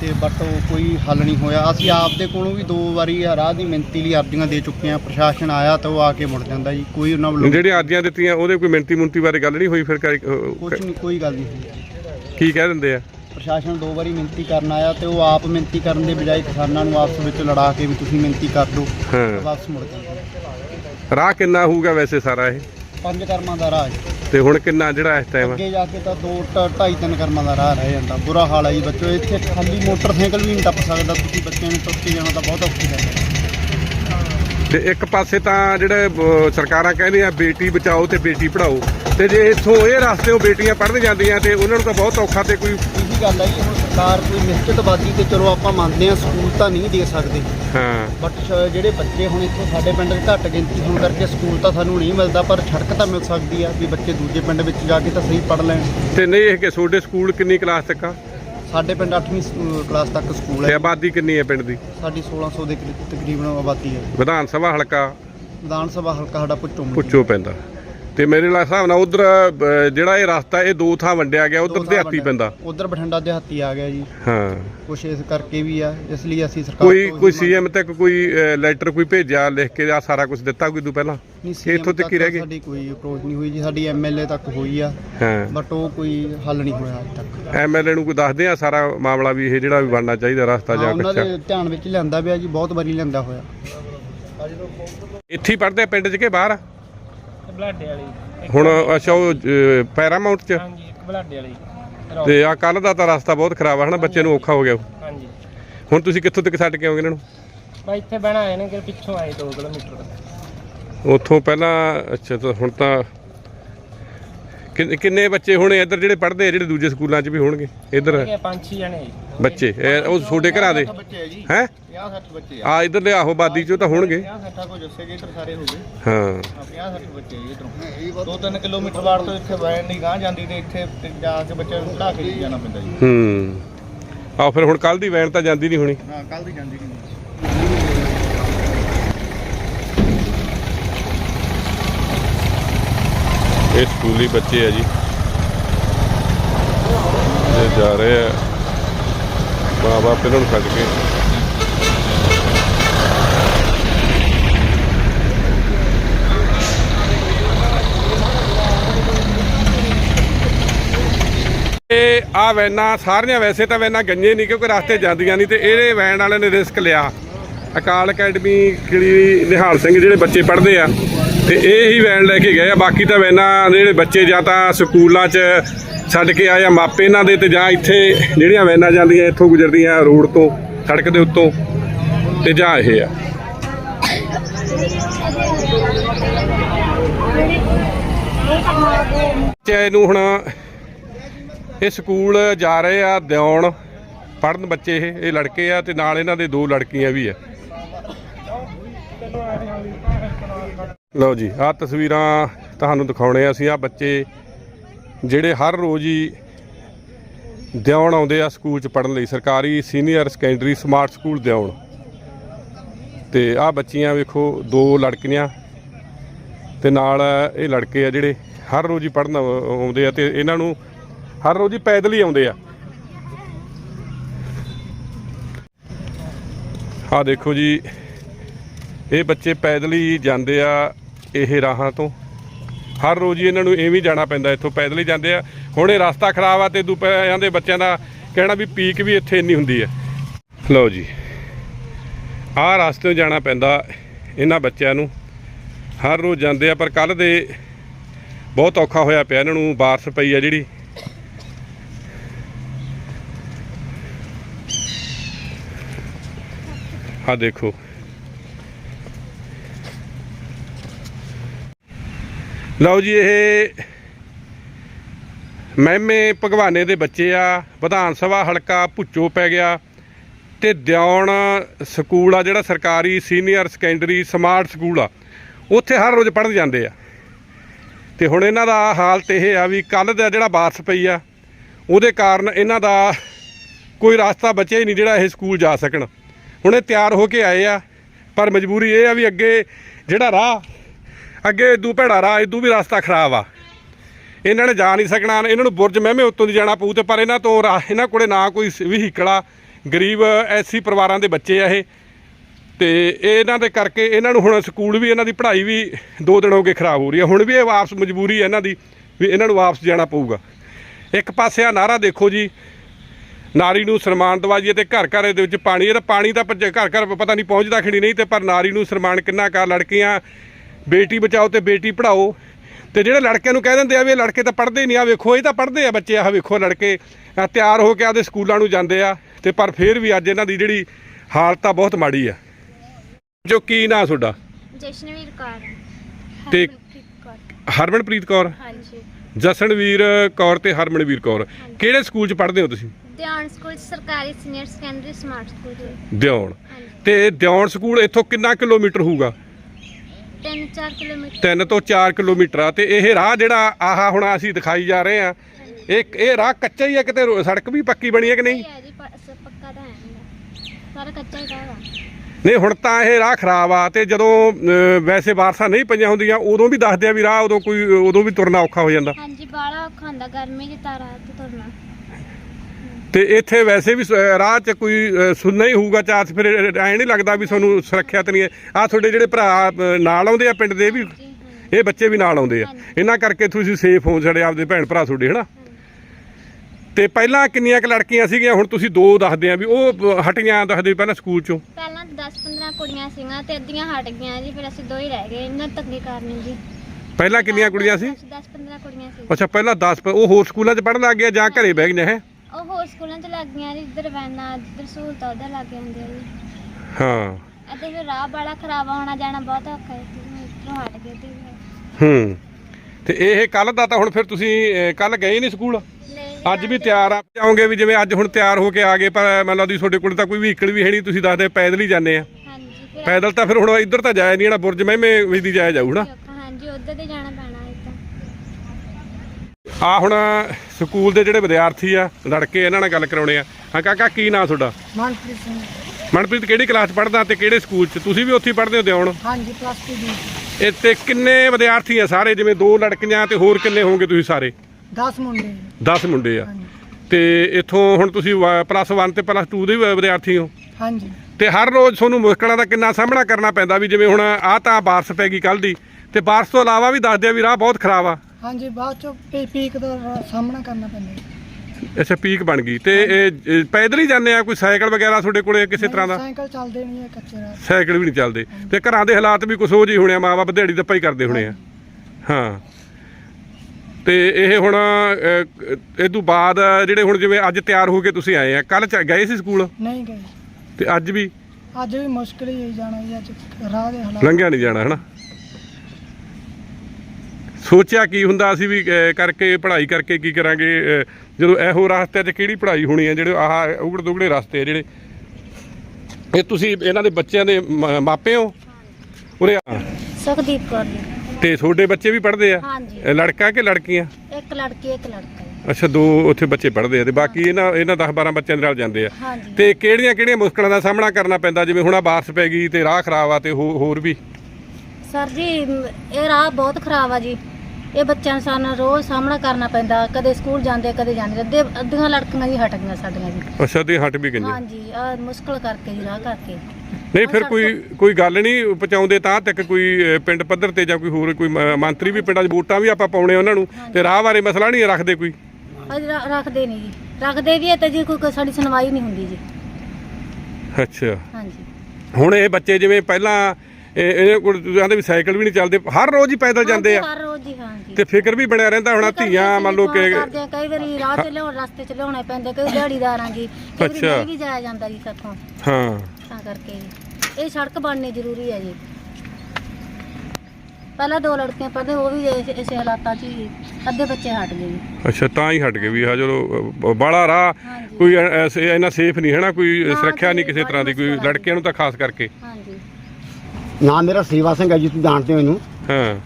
ਤੇ ਬਟ ਉਹ ਕੋਈ ਹੱਲ ਨਹੀਂ ਹੋਇਆ। ਅਸੀਂ ਆਪ ਦੇ ਕੋਲੋਂ ਵੀ ਦੋ ਵਾਰੀ ਆ ਰਾਹ ਦੀ ਮਿਹਨਤੀ ਲਈ ਅਰਜ਼ੀਆਂ ਦੇ ਚੁੱਕੇ ਹਾਂ। ਪ੍ਰਸ਼ਾਸਨ ਆਇਆ ਤਾਂ ਉਹ ਆ ਕੇ ਮੁੜ ਜਾਂਦਾ ਜੀ। ਕੋਈ ਉਹਨਾਂ ਵੱਲੋਂ ਜਿਹੜੀਆਂ ਆਰਜ਼ੀਆਂ ਦਿੱਤੀਆਂ ਉਹਦੇ ਕੋਈ ਮਿੰਤੀ ਮੁੰਤੀ ਬਾਰੇ ਗੱਲ ਨਹੀਂ ਹੋਈ ਫਿਰ ਕੁਝ ਨਹੀਂ ਕੋਈ ਗੱਲ ਨਹੀਂ ਕੀ ਕਹਿ ਦਿੰਦੇ ਆ? ਪ੍ਰਸ਼ਾਸਨ ਦੋ ਵਾਰੀ ਮਿਹਨਤੀ ਕਰਨ ਆਇਆ ਤੇ ਉਹ ਆਪ ਮਿਹਨਤੀ ਕਰਨ ਦੇ ਬਜਾਏ ਕਿਸਾਨਾਂ ਨੂੰ ਆਪਸ ਵਿੱਚ ਲੜਾ ਕੇ ਵੀ ਤੁਸੀਂ ਮਿਹਨਤੀ ਕਰ ਦਿਓ ਹਾਂ। ਵਾਪਸ ਮੁੜ ਜਾਂਦੇ ਰਾਹ ਕਿੰਨਾ ਹੋਊਗਾ ਵੈਸੇ ਸਾਰਾ ਇਹ? ਪੰਜ ਕਰਮਾਂ ਦਾ ਰਾਹ ਹੈ। ਤੇ ਹੁਣ ਕਿੰਨਾ ਜਿਹੜਾ ਇਸ ਟਾਈਮ ਅੱਗੇ ਜਾ ਕੇ ਤਾਂ ਦੋ ਢ- ਢਾਈ ਤਿੰਨ ਕਰਮਾਂ ਦਾ ਰਾਹ ਰਹਿ ਜਾਂਦਾ। ਬੁਰਾ ਹਾਲ ਹੈ ਜੀ ਬੱਚੋ ਇੱਥੇ ਖਾਲੀ ਮੋਟਰਸਾਈਕਲ ਵੀ ਨਹੀਂ ਟੱਪ ਸਕਦਾ। ਤੁਸੀਂ ਬੱਚਿਆਂ ਨੂੰ ਤੁਰ ਕੇ ਜਾਣਾ ਤਾਂ ਬਹੁਤ ਔਖੀ ਗੱਲ ਹੈ। ਤੇ ਇੱਕ ਪਾਸੇ ਤਾਂ ਜਿਹੜੇ ਅ, ਸਰਕਾਰਾਂ ਕਹਿੰਦੀਆਂ ਬੇਟੀ ਬਚਾਓ ਤੇ ਬੇਟੀ ਪੜਾਓ ਤੇ ਜੇ ਇੱਥੋਂ ਇਹ ਰਸਤੇ ਉਹ ਬੇਟੀਆਂ ਪੜ੍ਹਨ ਜਾਂਦੀਆਂ ਤੇ ਉਹਨਾਂ ਨੂੰ ਤਾਂ ਬਹੁਤ ਔਖਾ ਤੇ ਕੋਈ ਗੱਲ ਹੈ ਜੀ ਹੁਣ ਸਰਕਾਰ ਕੋਈ ਨਿਸ਼ਚਿਤ ਆਬਾਦੀ ਤੇ ਚਲੋ ਆਪਾਂ ਮੰਨਦੇ ਹਾਂ ਸਕੂਲ ਤਾਂ ਨਹੀਂ ਦੇ ਸਕਦੇ। ਹਾਂ। ਬਟ ਜਿਹੜੇ ਬੱਚੇ ਹੁਣ ਇੱਥੋਂ ਸਾਡੇ ਪਿੰਡ 'ਚ ਘੱਟ ਗਿਣਤੀ ਹੋਣ ਕਰਕੇ ਸਕੂਲ ਤਾਂ ਸਾਨੂੰ ਨਹੀਂ ਮਿਲਦਾ ਪਰ ਸੜਕ ਤਾਂ ਮਿਲ ਸਕਦੀ ਆ ਵੀ ਬੱਚੇ ਦੂਜੇ ਪਿੰਡ ਵਿੱਚ ਜਾ ਕੇ ਤਾਂ ਸਹੀ ਪੜ੍ਹ ਲੈਣ। ਤੇ ਨਹੀਂ ਇਹ ਕਿ ਤੁਹਾਡੇ ਸਕੂਲ ਕਿੰਨੀ ਕਲਾਸ ਤੱਕ ਆ? ਸਾਡੇ ਪਿੰਡ 8ਵੀਂ ਕਲਾਸ ਤੱਕ ਸਕੂਲ ਤੇ ਹੈ ਆਬਾਦੀ ਕਿੰਨੀ ਹੈ ਪਿੰਡ ਦੀ? ਸਾਡੀ 1600 ਦੇ ਕਰੀਬ ਤਕਰੀਬਨ ਆਬਾਦੀ ਹੈ। ਵਿਧਾਨ ਸਭਾ ਹਲਕਾ ਵਿਧਾਨ ਸਭਾ ਹਲਕਾ ਸਾਡਾ ਪੁੱਚੋ ਪੁੱਛੋ ਪੈਂਦਾ। ਤੇ ਮੇਰੇ ਨਾਲ ਹਿਸਾਬ ਨਾਲ ਉਧਰ ਜਿਹੜਾ ਇਹ ਰਸਤਾ ਇਹ ਦੋ ਥਾਂ ਵੰਡਿਆ ਗਿਆ ਉਧਰ ਦਿਹਾਤੀ ਪੈਂਦਾ। ਉਧਰ ਬਠਿੰਡਾ ਦਿਹਾਤੀ ਆ ਗਿਆ ਜੀ। ਹਾਂ। ਕੁਛ ਇਸ ਕਰਕੇ ਵੀ ਆ ਇਸ ਲਈ ਅਸੀਂ ਸਰਕਾਰ ਕੋਈ ਕੋਈ ਸੀਐਮ ਤੱਕ ਕੋਈ ਲੈਟਰ ਕੋਈ ਭੇਜਿਆ ਲਿਖ ਕੇ ਆ ਸਾਰਾ ਕੁਝ ਦਿੱਤਾ ਕੋਈ ਤੋਂ ਪਹਿਲਾਂ? ਇੱਥੋਂ ਤੱਕ ਹੀ ਰਹਿ ਗਏ? ਸਾਡੀ ਕੋਈ ਅਪਰੋਚ ਨਹੀਂ ਹੋਈ ਜੀ ਸਾਡੀ ਐਮਐਲਏ ਤੱਕ ਹੋਈ ਆ। ਹਾਂ। ਬਟ ਉਹ ਕੋਈ ਹੱਲ ਨਹੀਂ ਹੋਇਆ ਅੱਜ ਤੱਕ। ਐਮਐਲਏ ਨੂੰ ਕੋਈ ਦੱਸਦੇ ਆ ਸਾਰਾ ਮਾਮਲਾ ਵੀ ਇਹ ਜਿਹੜਾ ਵੀ ਬਣਨਾ ਚਾਹੀਦਾ ਰਸਤਾ ਜਾਂ ਉਹਨਾਂ ਕੱਚਾ? ਦੇ ਧਿਆਨ ਵਿੱਚ ਲਿਆਂਦਾ ਪਿਆ ਜੀ ਬਹੁਤ ਵਾਰੀ ਲਿਆਂਦਾ ਹੋਇਆ। ਇੱਥੇ ਪੜਦੇ ਪਿੰਡ 'ਚ ਕਿ ਬਾਹਰ? ਬਲਾਡੇ ਵਾਲੀ ਹੁਣ ਅੱਛਾ ਉਹ ਅ, ਪੈਰਾਮਾਊਂਟ 'ਚ? ਹਾਂਜੀ ਇੱਕ ਬਲਾਡੇ ਵਾਲੀ। ਤੇ ਆ ਕੱਲ ਦਾ ਤਾਂ ਰਸਤਾ ਬਹੁਤ ਖਰਾਬ ਆ ਹਨਾ? ਬੱਚੇ ਨੂੰ ਔਖਾ ਹੋ ਗਿਆ ਹਾਂਜੀ। ਹੁਣ ਤੁਸੀਂ ਕਿੱਥੋਂ ਤੱਕ ਛੱਡ ਕੇ ਆਓਗੇ ਇਹਨਾਂ ਨੂੰ? ਮੈਂ ਇੱਥੇ ਬਹਿਣਾ ਆਏ ਨੇ ਕਿ ਪਿੱਛੋਂ ਆਏ 2 ਕਿਲੋਮੀਟਰ। ਉੱਥੋਂ ਪਹਿਲਾਂ ਅੱਛਾ ਤਾਂ ਹੁਣ ਤਾਂ ਕਿੰਨੇ- ਕਿੰਨੇ ਬੱਚੇ ਹੋਣੇ ਇੱਧਰ ਜਿਹੜੇ ਪੜ੍ਹਦੇ ਆ ਜਿਹੜੇ ਦੂਜੇ ਸਕੂਲਾਂ 'ਚ ਵੀ ਹੋਣਗੇ? ਇੱਧਰ? ਇਹ ਪੰਜ ਛੇ ਜਣੇ। ਜੀ ਬੱਚੇ ਇਹ ਉਹ ਛੋਟੇ ਘਰਾਂ ਦੇ ਬੱਚੇ ਹੈ ਜੀ। ਹੈ? 50 60 ਬੱਚੇ ਆ। ਇੱਧਰ ਦੇ ਆਹੋ ਆਬਾਦੀ 'ਚੋਂ ਤਾਂ ਹੋਣਗੇ। 50 60 ਕੋ ਜੱਸੇ ਕੇ ਇੱਧਰ ਸਾਰੇ ਹੋ ਗਏ। ਹਾਂ। 50 60 ਬੱਚੇ ਜੀ ਇਧਰੋਂ। ਦੋ ਤਿੰਨ ਕਿਲੋਮੀਟਰ ਬਾੜ ਤੋਂ ਇੱਥੇ ਵੈਨ ਨਹੀਂ ਗਾਂ ਜਾਂਦੀ ਤੇ ਇੱਥੇ ਤੇ ਜਾ ਕੇ ਬੱਚਿਆਂ ਨੂੰ ਚੜਾ ਕੇ ਜਾਣਾ ਪੈਂਦਾ ਜੀ। ਹੂੰ। ਆ ਫਿਰ ਹੁਣ ਕੱਲ ਦੀ ਵੈਨ ਤਾਂ ਜਾਂਦੀ ਨਹੀਂ ਹੋਣੀ। ਹਾਂ ਕੱਲ ਦੀ ਜਾਂਦੀ ਨਹੀਂ ਇਹ ਸਕੂਲੀ ਬੱਚੇ ਆ ਜੀ। ਇਹ ਜਾ ਰਹੇ ਆ ਮਾਂ ਬਾਪ ਇਹਨਾਂ ਨੂੰ ਛੱਡ ਕੇ। ਇਹ ਆ ਵੈਨਾਂ, ਸਾਰੀਆਂ ਵੈਸੇ ਤਾਂ ਵੈਨਾਂ ਗੰਜੇ ਨਹੀਂ, ਕਿਉਂਕਿ ਰਸਤੇ ਜਾਂਦੀਆਂ ਨਹੀਂ ਤੇ ਇਹਦੇ ਵੈਨ ਵਾਲਿਆਂ ਨੇ ਰਿਸਕ ਲਿਆ। ਅਕਾਲ ਅਕੈਡਮੀ, ਕਿਹੜੀ ਨਿਹਾਲ ਸਿੰਘ, ਜਿਹੜੇ ਬੱਚੇ ਪੜ੍ਹਦੇ ਆ ਤੇ ਇਹ ਹੀ ਵੈਨ ਲੈ ਕੇ ਗਏ ਆ। ਬਾਕੀ ਤਾਂ ਵੈਨਾਂ ਦੇ ਜਿਹੜੇ ਬੱਚੇ ਜਾਂ ਤਾਂ ਸਕੂਲਾਂ 'ਚ ਛੱਡ ਕੇ ਆਏ ਆ, ਮਾਪੇ ਇਹਨਾਂ ਦੇ ਤੇ ਜਾਂ ਇੱਥੇ ਜਿਹੜੀਆਂ ਵੈਨਾਂ ਜਾਂਦੀਆਂ ਇੱਥੋਂ ਗੁਜ਼ਰਦੀਆਂ ਰੋਡ ਤੋਂ, ਸੜਕ ਦੇ ਉੱਤੋਂ, ਤੇ ਜਾਂ ਇਹ ਆ। ਬੱਚੇ ਨੂੰ ਹੁਣ ਇਹ ਸਕੂਲ ਜਾ ਰਹੇ ਆ ਦਿਉਣ ਪੜਨ ਬੱਚੇ ਇਹ ਇਹ ਲੜਕੇ ਆ ਤੇ ਨਾਲ ਇਹਨਾਂ ਦੇ ਦੋ ਲੜਕੀਆਂ ਵੀ ਆ। ਲਓ ਜੀ, ਆਹ ਤਸਵੀਰਾਂ ਤੁਹਾਨੂੰ ਦਿਖਾਉਣੇ ਆ ਅਸੀਂ ਆ ਬੱਚੇ ਜਿਹੜੇ ਹਰ ਰੋਜ਼ ਹੀ ਦਿਉਣ ਆਉਂਦੇ ਆ ਸਕੂਲ ਚ ਪੜਨ ਲਈ, ਸਰਕਾਰੀ, ਸੀਨੀਅਰ, ਸੈਕੰਡਰੀ, ਸਮਾਰਟ ਸਕੂਲ ਦਿਉਣ ਤੇ ਆਹ ਬੱਚੀਆਂ ਵੇਖੋ, ਦੋ ਲੜਕੀਆਂ ਤੇ ਨਾਲ ਇਹ ਲੜਕੇ ਆ ਜਿਹੜੇ ਹਰ ਰੋਜ਼ ਹੀ ਪੜਨ ਆਉਂਦੇ ਆ ਤੇ ਇਹਨਾਂ ਨੂੰ ਹਰ ਰੋਜ਼ ਹੀ ਪੈਦਲ ਹੀ ਆਉਂਦੇ ਆ। ਆਹ ਦੇਖੋ ਜੀ, ਇਹ ਬੱਚੇ ਪੈਦਲ ਹੀ ਜਾਂਦੇ ਆ ਇਹ ਰਾਹਾਂ ਤੋਂ। ਹਰ ਰੋਜ਼ ਹੀ ਇਹਨਾਂ ਨੂੰ ਐਵੇਂ ਜਾਣਾ ਪੈਂਦਾ, ਇੱਥੋਂ ਪੈਦਲ ਹੀ ਜਾਂਦੇ ਆ। ਹੁਣ ਇਹ ਰਸਤਾ ਖਰਾਬ ਆ ਤੇ ਦੁਪਹਿਰਾਂ ਦੇ ਬੱਚਿਆਂ ਦਾ ਕਹਿਣਾ ਵੀ ਪੀਕ ਵੀ ਇੱਥੇ ਇੰਨੀ ਹੁੰਦੀ ਹੈ। ਲਓ ਜੀ, ਆਹ ਰਸਤੇ ਜਾਣਾ ਪੈਂਦਾ ਇਹਨਾਂ ਬੱਚਿਆਂ ਨੂੰ। ਹਰ ਰੋਜ਼ ਜਾਂਦੇ ਆ, ਪਰ ਕੱਲ ਦੇ ਬਹੁਤ ਔਖਾ ਹੋਇਆ ਪਿਆ ਇਹਨਾਂ ਨੂੰ, ਬਾਰਿਸ਼ ਪਈ ਆ ਜਿਹੜੀ। ਆ ਦੇਖੋ ਲਓ ਜੀ ਇਹ ਮਹਿਮੇ ਭਗਵਾਨੇ ਦੇ ਬੱਚੇ ਆ, ਵਿਧਾਨ ਸਭਾ ਹਲਕਾ ਭੁੱਚੋ ਪੈ ਗਿਆ ਤੇ ਦਿਉਣ ਸਕੂਲ ਆ, ਜਿਹੜਾ ਸਰਕਾਰੀ ਸੀਨੀਅਰ ਸੈਕੰਡਰੀ ਸਮਾਰਟ ਸਕੂਲ ਆ, ਉੱਥੇ ਹਰ ਰੋਜ਼ ਪੜ੍ਹਨ ਜਾਂਦੇ ਆ। ਤੇ ਹੁਣ ਇਹਨਾਂ ਦਾ ਹਾਲਤ ਇਹ ਆ ਵੀ ਕੱਲ ਦਾ ਜਿਹੜਾ ਬਾਰਿਸ਼ ਪਈ ਆ, ਉਹਦੇ ਕਾਰਨ ਇਹਨਾਂ ਦਾ ਕੋਈ ਰਸਤਾ ਬਚਿਆ ਹੀ ਨਹੀਂ ਜਿਹੜਾ ਇਹ ਸਕੂਲ ਜਾ ਸਕਣ। ਹੁਣ ਇਹ ਤਿਆਰ ਹੋ ਕੇ ਆਏ ਆ, ਪਰ ਮਜਬੂਰੀ ਇਹ ਆ ਵੀ ਅੱਗੇ ਜਿਹੜਾ ਰਾਹ ਅੱਗੇ ਇਦੂ ਭੈੜਾ ਰਾਹ ਇਦੂ ਵੀ ਰਸਤਾ ਖਰਾਬ ਆ। ਇਹਨਾਂ ਨੇ ਜਾ ਨਹੀਂ ਸਕਣਾ, ਇਹਨਾਂ ਨੂੰ ਬੁਰਜ ਮਹਿਮੇ ਉੱਤੋਂ ਦੀ ਜਾਣਾ ਪਊ ਤੇ ਪਰ ਇਹਨਾਂ ਤੋਂ ਰਾਹ- ਇਹਨਾਂ ਕੋਲੇ ਨਾ ਕੋਈ ਵਹੀਕਲ ਆ ਗਰੀਬ ਐਸੀ ਪਰਿਵਾਰਾਂ ਦੇ ਬੱਚੇ ਆ ਇਹ। ਤੇ ਇਹ ਇਹਨਾਂ ਦੇ ਕਰਕੇ ਇਹਨਾਂ ਨੂੰ ਹੁਣ ਸਕੂਲ ਵੀ ਇਹਨਾਂ ਦੀ ਪੜ੍ਹਾਈ ਵੀ ਦੋ ਦਿਨ ਹੋ ਗਏ ਖਰਾਬ ਹੋ ਰਹੀ ਹੈ ਹੁਣ ਵੀ ਇਹ ਵਾਪਸ ਮਜਬੂਰੀ ਹੈ ਇਹਨਾਂ ਦੀ, ਵੀ ਇਹਨਾਂ ਨੂੰ ਵਾਪਸ ਜਾਣਾ ਪਊਗਾ। ਇੱਕ ਪਾਸੇ ਆ ਨਾਰਾ ਦੇਖੋ ਜੀ, ਨਾਰੀ ਨੂੰ ਸਨਮਾਨ ਦਵਾਈਏ ਤੇ ਘਰ ਘਰ ਦੇ ਵਿੱਚ ਪਾਣੀ ਇਹਦਾ ਪਾਣੀ ਤਾਂ ਭੱਜੇ, ਘਰ ਘਰ ਪਤਾ ਨਹੀਂ ਪਹੁੰਚਦਾ ਖੜੀ ਨਹੀਂ, ਤੇ ਪਰ ਨਾਰੀ ਨੂੰ ਸਨਮਾਨ ਕਿੰਨਾ ਕਰ, ਲੜਕੀਆਂ ਬੇਟੀ ਬਚਾਓ ਤੇ ਬੇਟੀ ਪੜ੍ਹਾਓ। ਤੇ ਜਿਹੜੇ ਲੜਕਿਆਂ ਨੂੰ ਕਹਿ ਦਿੰਦੇ ਆ ਵੀ ਇਹ ਲੜਕੇ ਤਾਂ ਪੜ੍ਹਦੇ ਨਹੀਂ ਆ ਵੇਖੋ ਇਹ ਤਾਂ ਪੜ੍ਹਦੇ ਆ ਬੱਚੇ ਆ ਵੇਖੋ ਲੜਕੇ। ਆਹ ਤਿਆਰ ਹੋ ਕੇ ਆਦੇ ਸਕੂਲਾਂ ਨੂੰ ਜਾਂਦੇ ਆ ਤੇ ਪਰ ਫਿਰ ਵੀ ਅੱਜ ਇਹਨਾਂ ਦੀ ਜਿਹੜੀ ਹਾਲਤ ਆ ਬਹੁਤ ਮਾੜੀ ਆ। ਜੋ ਕੀ ਨਾਂ ਤੁਹਾਡਾ? ਜਸ਼ਨਵੀਰ ਕੌਰ। ਤੇ- ਹਰਮਨਪ੍ਰੀਤ ਕੌਰ। ਹਾਂਜੀ। ਜਸਨਵੀਰ ਕੌਰ ਤੇ ਹਰਮਨਵੀਰ ਕੌਰ। ਕਿਹੜੇ ਸਕੂਲ 'ਚ ਪੜ੍ਹਦੇ ਹੋ ਤੁਸੀਂ? ਧਿਆਨ ਸਕੂਲ ਸਰਕਾਰੀ ਸੀਨੀਅਰ ਸੈਕੰਡਰੀ ਸਮਾਰਟ ਸਕੂਲ ਦਿਉਣ ਤੇ ਦਿਉਣ ਸਕੂਲ ਇੱਥੋਂ ਕਿੰਨਾ ਕਿਲੋਮੀਟਰ ਹੋਊਗਾ? 3-4 ਕਿਲੋਮੀਟਰ। 3 ਤੋਂ 4 ਕਿਲੋਮੀਟਰ ਆ ਤੇ ਇਹ ਰਾਹ ਜਿਹੜਾ ਆਹ ਹੁਣ ਅਸੀਂ ਦਿਖਾਈ ਜਾ ਰਹੇ ਆ ਇਹ ਇਹ ਰਾਹ ਕੱਚਾ ਹੀ ਆ ਕਿਤੇ ਰੋ- ਸੜਕ ਵੀ ਪੱਕੀ ਬਣੀ ਹੈ ਕਿ ਨਹੀਂ? ਇਹ ਹੈ ਜੀ ਪ- ਸ- ਪੱਕਾ ਤਾਂ ਹੈ ਨਹੀਂ ਸਾਰਾ ਕੱਚਾ ਹੀ ਹੈਗਾ ਨਹੀਂ ਹੁਣ ਤਾਂ ਇਹ ਰਾਹ ਖਰਾਬ ਆ ਤੇ ਜਦੋਂ ਅਹ, ਵੈਸੇ ਬਾਰਸਾਂ ਨਹੀਂ ਪਈਆਂ ਹੁੰਦੀਆਂ ਉਦੋਂ ਵੀ ਦੱਸਦੇ ਆ ਵੀ ਰਾਹ ਉਦੋਂ ਕੋਈ ਉਦੋਂ ਵੀ ਤੁਰਨਾ ਔਖਾ ਹੋ ਜਾਂਦਾ। ਹਾਂਜੀ ਬਾਲਾ ਔਖਾ ਹੁੰਦਾ ਗਰਮੀ ਦੀ ਤਾਂ ਰਾਤ ਤੁਰਨਾ। ਤੇ ਇੱਥੇ ਵੈਸੇ ਵੀ ਰਾਹ 'ਚ ਕੋਈ ਸੁਣਨਾ ਹੀ ਹੋਊਗਾ ਚਾਂਸ ਫਿਰ ਐ ਨਹੀਂ ਲੱਗਦਾ ਵੀ ਤੁਹਾਨੂੰ ਸੁਰੱਖਿਅਤ ਨਹੀਂ ਹੈ। ਆ ਤੁਹਾਡੇ ਜਿਹੜੇ ਭਰਾ ਨਾਲ ਆਉਂਦੇ ਆ ਪਿੰਡ ਦੇ ਵੀ? ਇਹ ਬੱਚੇ ਵੀ ਨਾਲ ਆਉਂਦੇ ਆ। ਇਹਨਾਂ ਕਰਕੇ ਤੁਸੀਂ ਸੇਫ ਹੋ ਜਿਹੜੇ ਆਪਦੇ ਭੈਣ ਭਰਾ ਤੁਹਾਡੇ ਹਨਾ? ਤੇ ਪਹਿਲਾਂ ਕਿੰਨੀਆਂ ਕੁ ਲੜਕੀਆਂ ਸੀਗੀਆਂ? ਹੁਣ ਤੁਸੀਂ ਦੋ ਦੱਸਦੇ ਆ ਵੀ ਉਹ ਹਟੀਆਂ ਦੱਸਦੇ ਪਹਿਲਾਂ ਸਕੂਲ ਚੋਂ। ਪਹਿਲਾਂ 10-15 ਕੁੜੀਆਂ ਸੀਗੀਆਂ ਤੇ ਅੱਧੀਆਂ ਹਟ ਗਈਆਂ ਜੀ ਫਿਰ ਅਸੀਂ ਦੋ ਹੀ ਰਹਿ ਗਏ। ਇਹਨਾਂ ਤੱਕੇ ਕਾਰਨ ਜੀ। ਪਹਿਲਾਂ ਕਿੰਨੀਆਂ ਕੁੜੀਆਂ ਸੀ? 10-15 ਕੁੜੀਆਂ ਸੀ। ਅੱਛਾ ਪਹਿਲਾਂ 10 ਉਹ ਹੋਰ ਸਕੂਲਾਂ 'ਚ ਪੜ੍ਹਨ ਲੱਗ ਗਿਆ ਜਾਂ ਘਰੇ ਬਹਿ ਗਈਆਂ ਹੈ? ਉਹ ਹੋਰ ਸਕੂਲਾਂ 'ਚ ਲੱਗ ਗਈਆਂ ਜੀ ਇੱਧਰ ਵੈਨਾਂ ਇੱਧਰ ਸਹੂਲਤਾਂ ਉਧਰ ਲੱਗ ਜਾਂਦੇ ਆ ਜੀ। ਹਾਂ। ਅਤੇ ਫਿਰ ਰਾਹ ਬਾਲਾ ਖਰਾਬ ਆਉਣਾ ਜਾਣਾ ਬਹੁਤ ਔਖਾ ਹੈ ਤੇ ਇੱਧਰੋਂ ਹਟ ਗਏ ਤੇ ਹੂੰ। ਤੇ ਇਹ ਕੱਲ ਦਾ ਤਾਂ ਹੁਣ ਫਿਰ ਤੁਸੀਂ ਕੱਲ ਗਏ ਨਹੀਂ ਸਕੂਲ? ਨਹੀਂ ਅੱਜ ਵੀ ਤਿਆਰ ਆ। ਜਾਓਗੇ ਵੀ ਜਿਵੇਂ ਅੱਜ ਹੁਣ ਤਿਆਰ ਹੋ ਕੇ ਆ ਗਏ ਪਰ ਮੰਨ ਲਓ ਦੀ ਤੁਹਾਡੇ ਕੋਲ ਤਾਂ ਕੋਈ ਵਹੀਕਲ ਵੀ ਹੈ ਨਹੀਂ ਤੁਸੀਂ ਦੱਸਦੇ ਪੈਦਲ ਹੀ ਜਾਂਦੇ ਆ। ਹਾਂਜੀ ਫਿਰ ਪੈਦਲ ਤਾਂ ਫਿਰ ਹੁਣ ਇੱਧਰ ਤਾਂ ਜਾਇਆ ਨਹੀਂ ਜਿਹੜਾ ਬੁਰਜ ਮਹਿਮੇ ਦੀ ਜਾਇਆ ਜਾਊ ਨਾ ਔਖਾ, ਹਾਂਜੀ ਉੱਧਰ ਤੇ ਜਾਣਾ ਪੈਣਾ। ਆ ਹੁਣ ਸਕੂਲ ਦੇ ਜਿਹੜੇ ਵਿਦਿਆਰਥੀ ਆ ਲੜਕੇ ਇਹਨਾਂ ਨਾਲ ਗੱਲ ਕਰਾਉਣੇ ਆ। ਹਾਂ ਕਾਕਾ ਕੀ ਨਾਂ ਤੁਹਾਡਾ? ਮਨਪ੍ਰੀਤ ਸਿੰਘ। ਮਨਪ੍ਰੀਤ ਕਿਹੜੀ ਕਲਾਸ ਪੜ੍ਹਦਾ ਤੇ ਕਿਹੜੇ ਸਕੂਲ 'ਚ? ਤੁਸੀਂ ਵੀ ਉੱਥੇ ਹੀ ਪੜ੍ਹਦੇ ਹੋ ਦਿਉਣ ਹਾਂਜੀ ਪਲੱਸ 2 ਦੀ। ਇਹ ਤੇ ਕਿੰਨੇ ਵਿਦਿਆਰਥੀ ਆ ਸਾਰੇ? ਜਿਵੇਂ ਦੋ ਲੜਕੀਆਂ ਤੇ ਹੋਰ ਕਿੰਨੇ ਹੋਵੋਗੇ ਤੁਸੀਂ ਸਾਰੇ? 10 ਮੁੰਡੇ। 10 ਮੁੰਡੇ ਆ। ਤੇ ਇੱਥੋਂ ਹੁਣ ਤੁਸੀਂ ਪਲੱਸ 1 ਤੇ ਪਲੱਸ 2 ਦੇ ਵੀ ਵਿਦਿਆਰਥੀ ਹੋ? ਹਾਂਜੀ। ਤੇ ਹਰ ਰੋਜ਼ ਤੁਹਾਨੂੰ ਮੁਸ਼ਕਲਾਂ ਦਾ ਕਿੰਨਾ ਸਾਹਮਣਾ ਕਰਨਾ ਪੈਂਦਾ ਵੀ ਜਿਵੇਂ ਹੁਣ ਆਹ ਤਾਂ ਬਾਰਿਸ਼ ਪੈ ਗਈ ਕੱਲ ਦੀ। ਤੇ ਬਾਰਿਸ਼ ਤੋਂ ਇਲਾਵਾ ਵੀ ਦੱਸਦੇ ਆ ਵੀ ਰਾਹ ਬਹੁਤ ਖਰਾਬ ਆ। ਹਾਂਜੀ ਬਾਅਦ ਚੋਂ ਪੀ- ਪੀਕ ਦਾ ਰਾ- ਸਾਹਮਣਾ ਕਰਨਾ ਪੈਂਦਾ। ਅੱਛਾ ਪੀਕ ਬਣ ਗਈ। ਤੇ ਇਹ ਇਹ ਪੈਦਲ ਹੀ ਜਾਂਦੇ ਆ? ਕੋਈ ਸਾਈਕਲ ਵਗੈਰਾ ਤੁਹਾਡੇ ਕੋਲੇ ਕਿਸੇ ਤਰ੍ਹਾਂ ਦਾ? ਸਾਈਕਲ ਚੱਲਦੇ ਨਹੀਂ ਹੈ ਕੱਚੇ ਰਾਹ ਸਾਈਕਲ ਵੀ ਨਹੀਂ ਚੱਲਦੇ। ਤੇ ਘਰਾਂ ਦੇ ਹਾਲਾਤ ਵੀ ਕੁਛ ਹੋ ਜਿਹੇ ਹੋਣੇ ਆ ਮਾਂ-ਬਾਪ ਦਿਹਾੜੀ ਦੱਪਾ ਹੀ ਕਰਦੇ ਹੋਣੇ ਆ। ਹਾਂ। ਤੇ ਇਹ ਹੁਣ ਇਹ ਤੋਂ ਬਾਅਦ ਜਿਹੜੇ ਹੁਣ ਜਿਵੇਂ ਅੱਜ ਤਿਆਰ ਹੋ ਕੇ ਤੁਸੀਂ ਆਏ ਆ ਕੱਲ ਗਏ ਸੀ ਸਕੂਲ? ਨਹੀਂ ਗਏ। ਤੇ ਅੱਜ ਵੀ? ਅੱਜ ਵੀ ਮੁਸ਼ਕਲ ਹੈ ਜਾਣਾ ਜੀ ਅੱਜ ਰਾਹ ਦੇ ਹਾਲਾਤ ਲੰਘਿਆ ਨਹੀਂ ਜਾਣਾ ਹਨਾ? ਸੋਚਿਆ ਕੀ ਹੁੰਦਾ ਅਸੀਂ ਵੀ ਕਰਕੇ ਪੜ੍ਹਾਈ ਕਰਕੇ ਕੀ ਕਰਾਂਗੇ ਜਦੋਂ ਇਹੋ ਰਸਤੇ 'ਚ ਕਿਹੜੀ ਪੜ੍ਹਾਈ ਹੋਣੀ ਹੈ ਜਿਹੜੇ ਆਹ ਉਗੜ ਦੁਗੜੇ ਰਸਤੇ ਜਿਹੜੇ। ਇਹ ਤੁਸੀਂ ਇਹਨਾਂ ਦੇ ਬੱਚਿਆਂ ਦੇ ਮਾਪੇ ਹੋ? ਉਰੇ ਆ। ਸੁਖਦੀਪ ਕੌਰ ਜੀ। ਤੇ ਤੁਹਾਡੇ ਬੱਚੇ ਵੀ ਪੜ੍ਹਦੇ ਆ? ਹਾਂਜੀ। ਲੜਕਾ ਕਿ ਲੜਕੀਆਂ? ਇੱਕ ਲੜਕੀ ਇੱਕ ਲੜਕਾ। ਅੱਛਾ ਦੋ ਉੱਥੇ ਬੱਚੇ ਪੜ੍ਹਦੇ ਆ ਤੇ ਬਾਕੀ ਇਹਨਾਂ ਇਹਨਾਂ 10 12 ਬੱਚਿਆਂ ਦੇ ਨਾਲ ਜਾਂਦੇ ਆ। ਤੇ ਕਿਹੜੀਆਂ ਕਿਹੜੀਆਂ ਮੁਸ਼ਕਲਾਂ ਦਾ ਸਾਹਮਣਾ ਕਰਨਾ ਪੈਂਦਾ? ਜਿਵੇਂ ਹੁਣ ਆ ਬਾਰਿਸ਼ ਪੈ ਗਈ ਤੇ ਰਾਹ ਖਰਾਬ ਆ ਤੇ ਹੋਰ ਵੀ? ਸਰ ਜੀ ਇਹ ਰਾਹ ਬਹੁਤ ਖਰਾਬ ਆ ਜੀ। ਇਹ ਬੱਚਿਆਂ ਨੂੰ ਸਾਨੂੰ ਰੋਜ਼ ਸਾਹਮਣਾ ਕਰਨਾ ਪੈਂਦਾ ਕਦੇ ਸਕੂਲ ਜਾਂਦੇ ਕਦੇ ਜਾਂਦੇ ਅੱਧੇ ਅੱਧੀਆਂ ਲੜਕੀਆਂ ਜੀ ਹਟ ਗਈਆਂ ਸਾਡੀਆਂ ਜੀ। ਅੱਛਾ ਤੇ ਹਟ ਵੀ ਗਈਆਂ। ਹਾਂਜੀ ਆ ਮੁਸ਼ਕਲ ਕਰਕੇ ਜੀ ਰਾਹ ਕਰਕੇ। ਨਹੀਂ ਫਿਰ ਕੋਈ ਕੋਈ ਗੱਲ ਨਹੀਂ ਪਹੁੰਚਾਉਂਦੇ ਤਾਂ ਤੱਕ ਕੋਈ ਪਿੰਡ ਪੱਧਰ ਤੇ ਜਾਂ ਕੋਈ ਹੋਰ ਕੋਈ ਮੰਤਰੀ ਵੀ ਪਿੰਡਾਂ 'ਚ ਵੋਟਾਂ ਵੀ ਆਪਾਂ ਪਾਉਣੇ ਉਹਨਾਂ ਨੂੰ ਤੇ ਰਾਹ ਬਾਰੇ ਮਸਲਾ ਨਹੀਂ ਰੱਖਦੇ ਕੋਈ? ਰੱਖਦੇ ਨਹੀਂ ਜੀ। ਰੱਖਦੇ ਵੀ ਹੈ ਤੇ ਜੀ ਕੋਈ ਸਾਡੀ ਸੁਣਵਾਈ ਨਹੀਂ ਹੁੰਦੀ ਜੀ। ਅੱਛਾ। ਹਾਂਜੀ। ਹੁਣ ਇਹ ਬੱਚੇ ਜਿਵੇਂ ਪਹਿਲਾਂ ਇਹ- ਇਹਦੇ ਕੋਲ ਤੁਸੀਂ ਕਹਿੰਦੇ ਵੀ ਸਾਈਕਲ ਵੀ ਨਹੀਂ ਚੱਲਦੇ ਹਰ ਰੋਜ਼ ਹੀ ਪੈਦਲ ਜਾਂਦੇ ਆ। ਹਾਂਜੀ, ਹਰ ਰੋਜ਼ ਜੀ ਹਾਂਜੀ। ਤੇ ਫਿਕਰ ਵੀ ਬਣਿਆ ਰਹਿੰਦਾ ਹੁਣ ਧੀਆਂ ਮੰਨ ਲਓ ਕਿ ਕਰਦੇ ਆ, ਕਈ ਵਾਰੀ ਰਾਹ ਤੇ ਲਿਆਉਣ ਰਸਤੇ ਚ ਲਿਆਉਣੇ ਪੈਂਦੇ ਕਈ ਦਿਹਾੜੀਦਾਰਾਂ ਜੀ ਕਈ ਵਾਰੀ ਅੱਛਾ। ਨਹੀਂ ਵੀ ਜਾਇਆ ਜਾਂਦਾ ਜੀ ਸਾਥੋਂ। ਹਾਂ। ਤਾਂ ਕਰਕੇ ਜੀ। ਇਹ ਸੜਕ ਬਣਨੀ ਜ਼ਰੂਰੀ ਹੈ ਜੀ। ਪਹਿਲਾਂ ਦੋ ਲੜਕੀਆਂ ਪੜ੍ਹਦੇ ਉਹ ਵੀ ਇਸ ਇਸੇ ਹਾਲਾਤਾਂ 'ਚ ਹੀ ਅੱਧੇ ਬੱਚੇ ਹਟ ਗਏ ਜੀ। ਅੱਛਾ ਤਾਂ ਹੀ ਹਟ ਗਏ ਵੀ ਆ ਚਲੋ ਬਾਲਾ ਰਾਹ ਹਾਂਜੀ। ਕੋਈ ਐ- ਐਸੇ ਇੰਨਾ ਸੇਫ ਨਹੀਂ ਹੈ ਨਾ ਕੋਈ ਹਾਂ ਸੁਰੱਖਿਆ ਨਹੀਂ ਕਿਸੇ ਤਰ੍ਹਾਂ ਦੀ ਕੋਈ ਬੜੀ ਲੜਕਿਆਂ ਨੂੰ ਤਾਂ ਖਾਸ ਕਰਕੇ। ਹਾਂਜੀ। ਨਾਮ ਮੇਰਾ ਸੇਵਾ ਸਿੰਘ ਹੈ ਜੀ ਤੁਸੀਂ ਜਾਣਦੇ ਹੋ ਮੈਨੂੰ ਹਾਂ।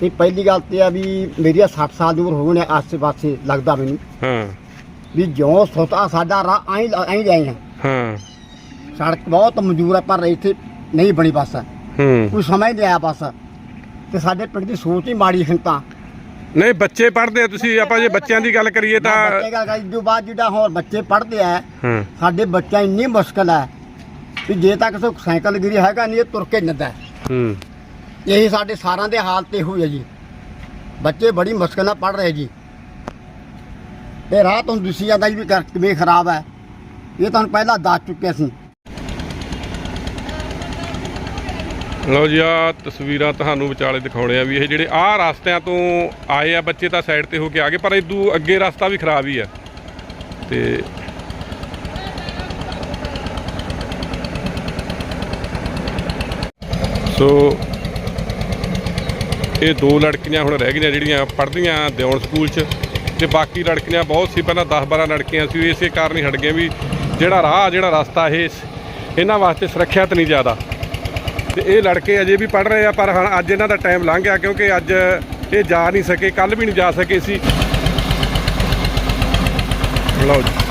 ਤੇ ਪਹਿਲੀ ਗੱਲ ਤੇ ਆ ਵੀ ਮੇਰੀ ਆਹ 60 ਸਾਲ ਦੀ ਉਮਰ ਹੋ ਗਈ ਨੇ ਆਸੇ ਪਾਸੇ ਲੱਗਦਾ ਮੈਨੂੰ। ਹਾਂ। ਵੀ ਜਿਉਂ ਸੋਤਾ ਸਾਡਾ ਰਾਹ ਆਈ ਆਈ ਜਾਏ ਆ ਹਾਂ। ਸੜਕ ਬਹੁਤ ਮਨਜ਼ੂਰ ਹੈ ਪਰ ਇੱਥੇ ਨਹੀਂ ਬਣੀ ਬੱਸ। ਹੂੰ। ਕੋਈ ਸਮਝ ਨਹੀਂ ਆਇਆ ਬੱਸ। ਤੇ ਸਾਡੇ ਪਿੰਡ ਦੀ ਸੋਚ ਹੀ ਮਾੜੀ ਹੁਣ ਤਾਂ। ਨਹੀਂ ਬੱਚੇ ਪੜ੍ਹਦੇ ਆ ਤੁਸੀਂ। ਆਪਾਂ ਜੇ ਬੱਚਿਆਂ ਦੀ ਗੱਲ ਕਰੀਏ ਤਾਂ ਬੱਚੇ ਗੱਲ ਕਰੀ ਤੋਂ ਬਾਅਦ ਜਿਹੜਾ ਹੋਰ ਬੱਚੇ ਪੜ੍ਹਦੇ ਆ ਹਾਂ। ਸਾਡੇ ਬੱਚਾ ਇੰਨੀ ਮੁਸ਼ਕਲ ਹੈ ਵੀ ਜੇ ਤੱਕ ਸੋ ਸਾਈਕਲ ਗਿਰੀ ਹੈਗਾ ਨਹੀਂ ਇਹ ਤੁਰ ਕੇ ਨੱਦਾ। ਹੂੰ। ਇਹੀ ਸਾਡੇ ਸਾਰਿਆਂ ਦੇ ਹਾਲਤ ਇਹੋ ਹੀ ਹੈ ਜੀ। ਬੱਚੇ ਬੜੀ ਮੁਸ਼ਕਲ ਨਾਲ ਪੜ੍ਹ ਰਹੇ ਜੀ। ਤੇ ਰਾਹ ਤੋਂ ਦੂਸੀ ਜਾਂਦਾ ਜੀ ਵੀ ਕਰ- ਕਿਵੇਂ ਖਰਾਬ ਹੈ। ਇਹ ਤੁਹਾਨੂੰ ਪਹਿਲਾਂ ਦੱਸ ਚੁੱਕੇ ਸੀ। ਲਓ ਜੀ ਆ ਤਸਵੀਰਾਂ ਤੁਹਾਨੂੰ ਵਿਚਾਲੇ ਦਿਖਾਉਣੇ ਆ ਵੀ ਇਹ ਜਿਹੜੇ ਆਹ ਰਸਤਿਆਂ ਤੋਂ ਆਏ ਆ ਬੱਚੇ ਤਾਂ ਸਾਈਡ ਤੇ ਹੋ ਕੇ ਆ ਗਏ ਪਰ ਇਦੋਂ ਅੱਗੇ ਰਸਤਾ ਵੀ ਖਰਾਬ ਹੀ ਆ ਤੇ ਸੋ ਇਹ ਦੋ ਲੜਕੀਆਂ ਹੁਣ ਰਹਿ ਗਈਆਂ ਜਿਹੜੀਆਂ ਪੜ੍ਹਦੀਆਂ ਦਿਉਣ ਸਕੂਲ 'ਚ ਤੇ ਬਾਕੀ ਲੜਕੀਆਂ ਬਹੁਤ ਸੀ, ਪਹਿਲਾਂ 10 12 ਲੜਕੀਆਂ ਸੀ ਇਸੇ ਕਾਰਨ ਹੀ ਹਟ ਗਏ ਵੀ ਜਿਹੜਾ ਰਾਹ, ਜਿਹੜਾ ਰਸਤਾ ਇਹ ਇਹਨਾਂ ਵਾਸਤੇ ਸੁਰੱਖਿਅਤ ਨਹੀਂ ਜ਼ਿਆਦਾ। ਤੇ ਇਹ ਲੜਕੇ ਅਜੇ ਵੀ ਪੜ ਰਹੇ ਆ, ਪਰ ਹੁਣ ਅੱਜ ਇਹਨਾਂ ਦਾ ਟਾਈਮ ਲੰਘ ਗਿਆ ਕਿਉਂਕਿ ਅੱਜ ਇਹ ਜਾ ਨਹੀਂ ਸਕੇ ਕੱਲ ਵੀ ਨਹੀਂ ਜਾ ਸਕੇ ਸੀ। ਲਓ ਜੀ।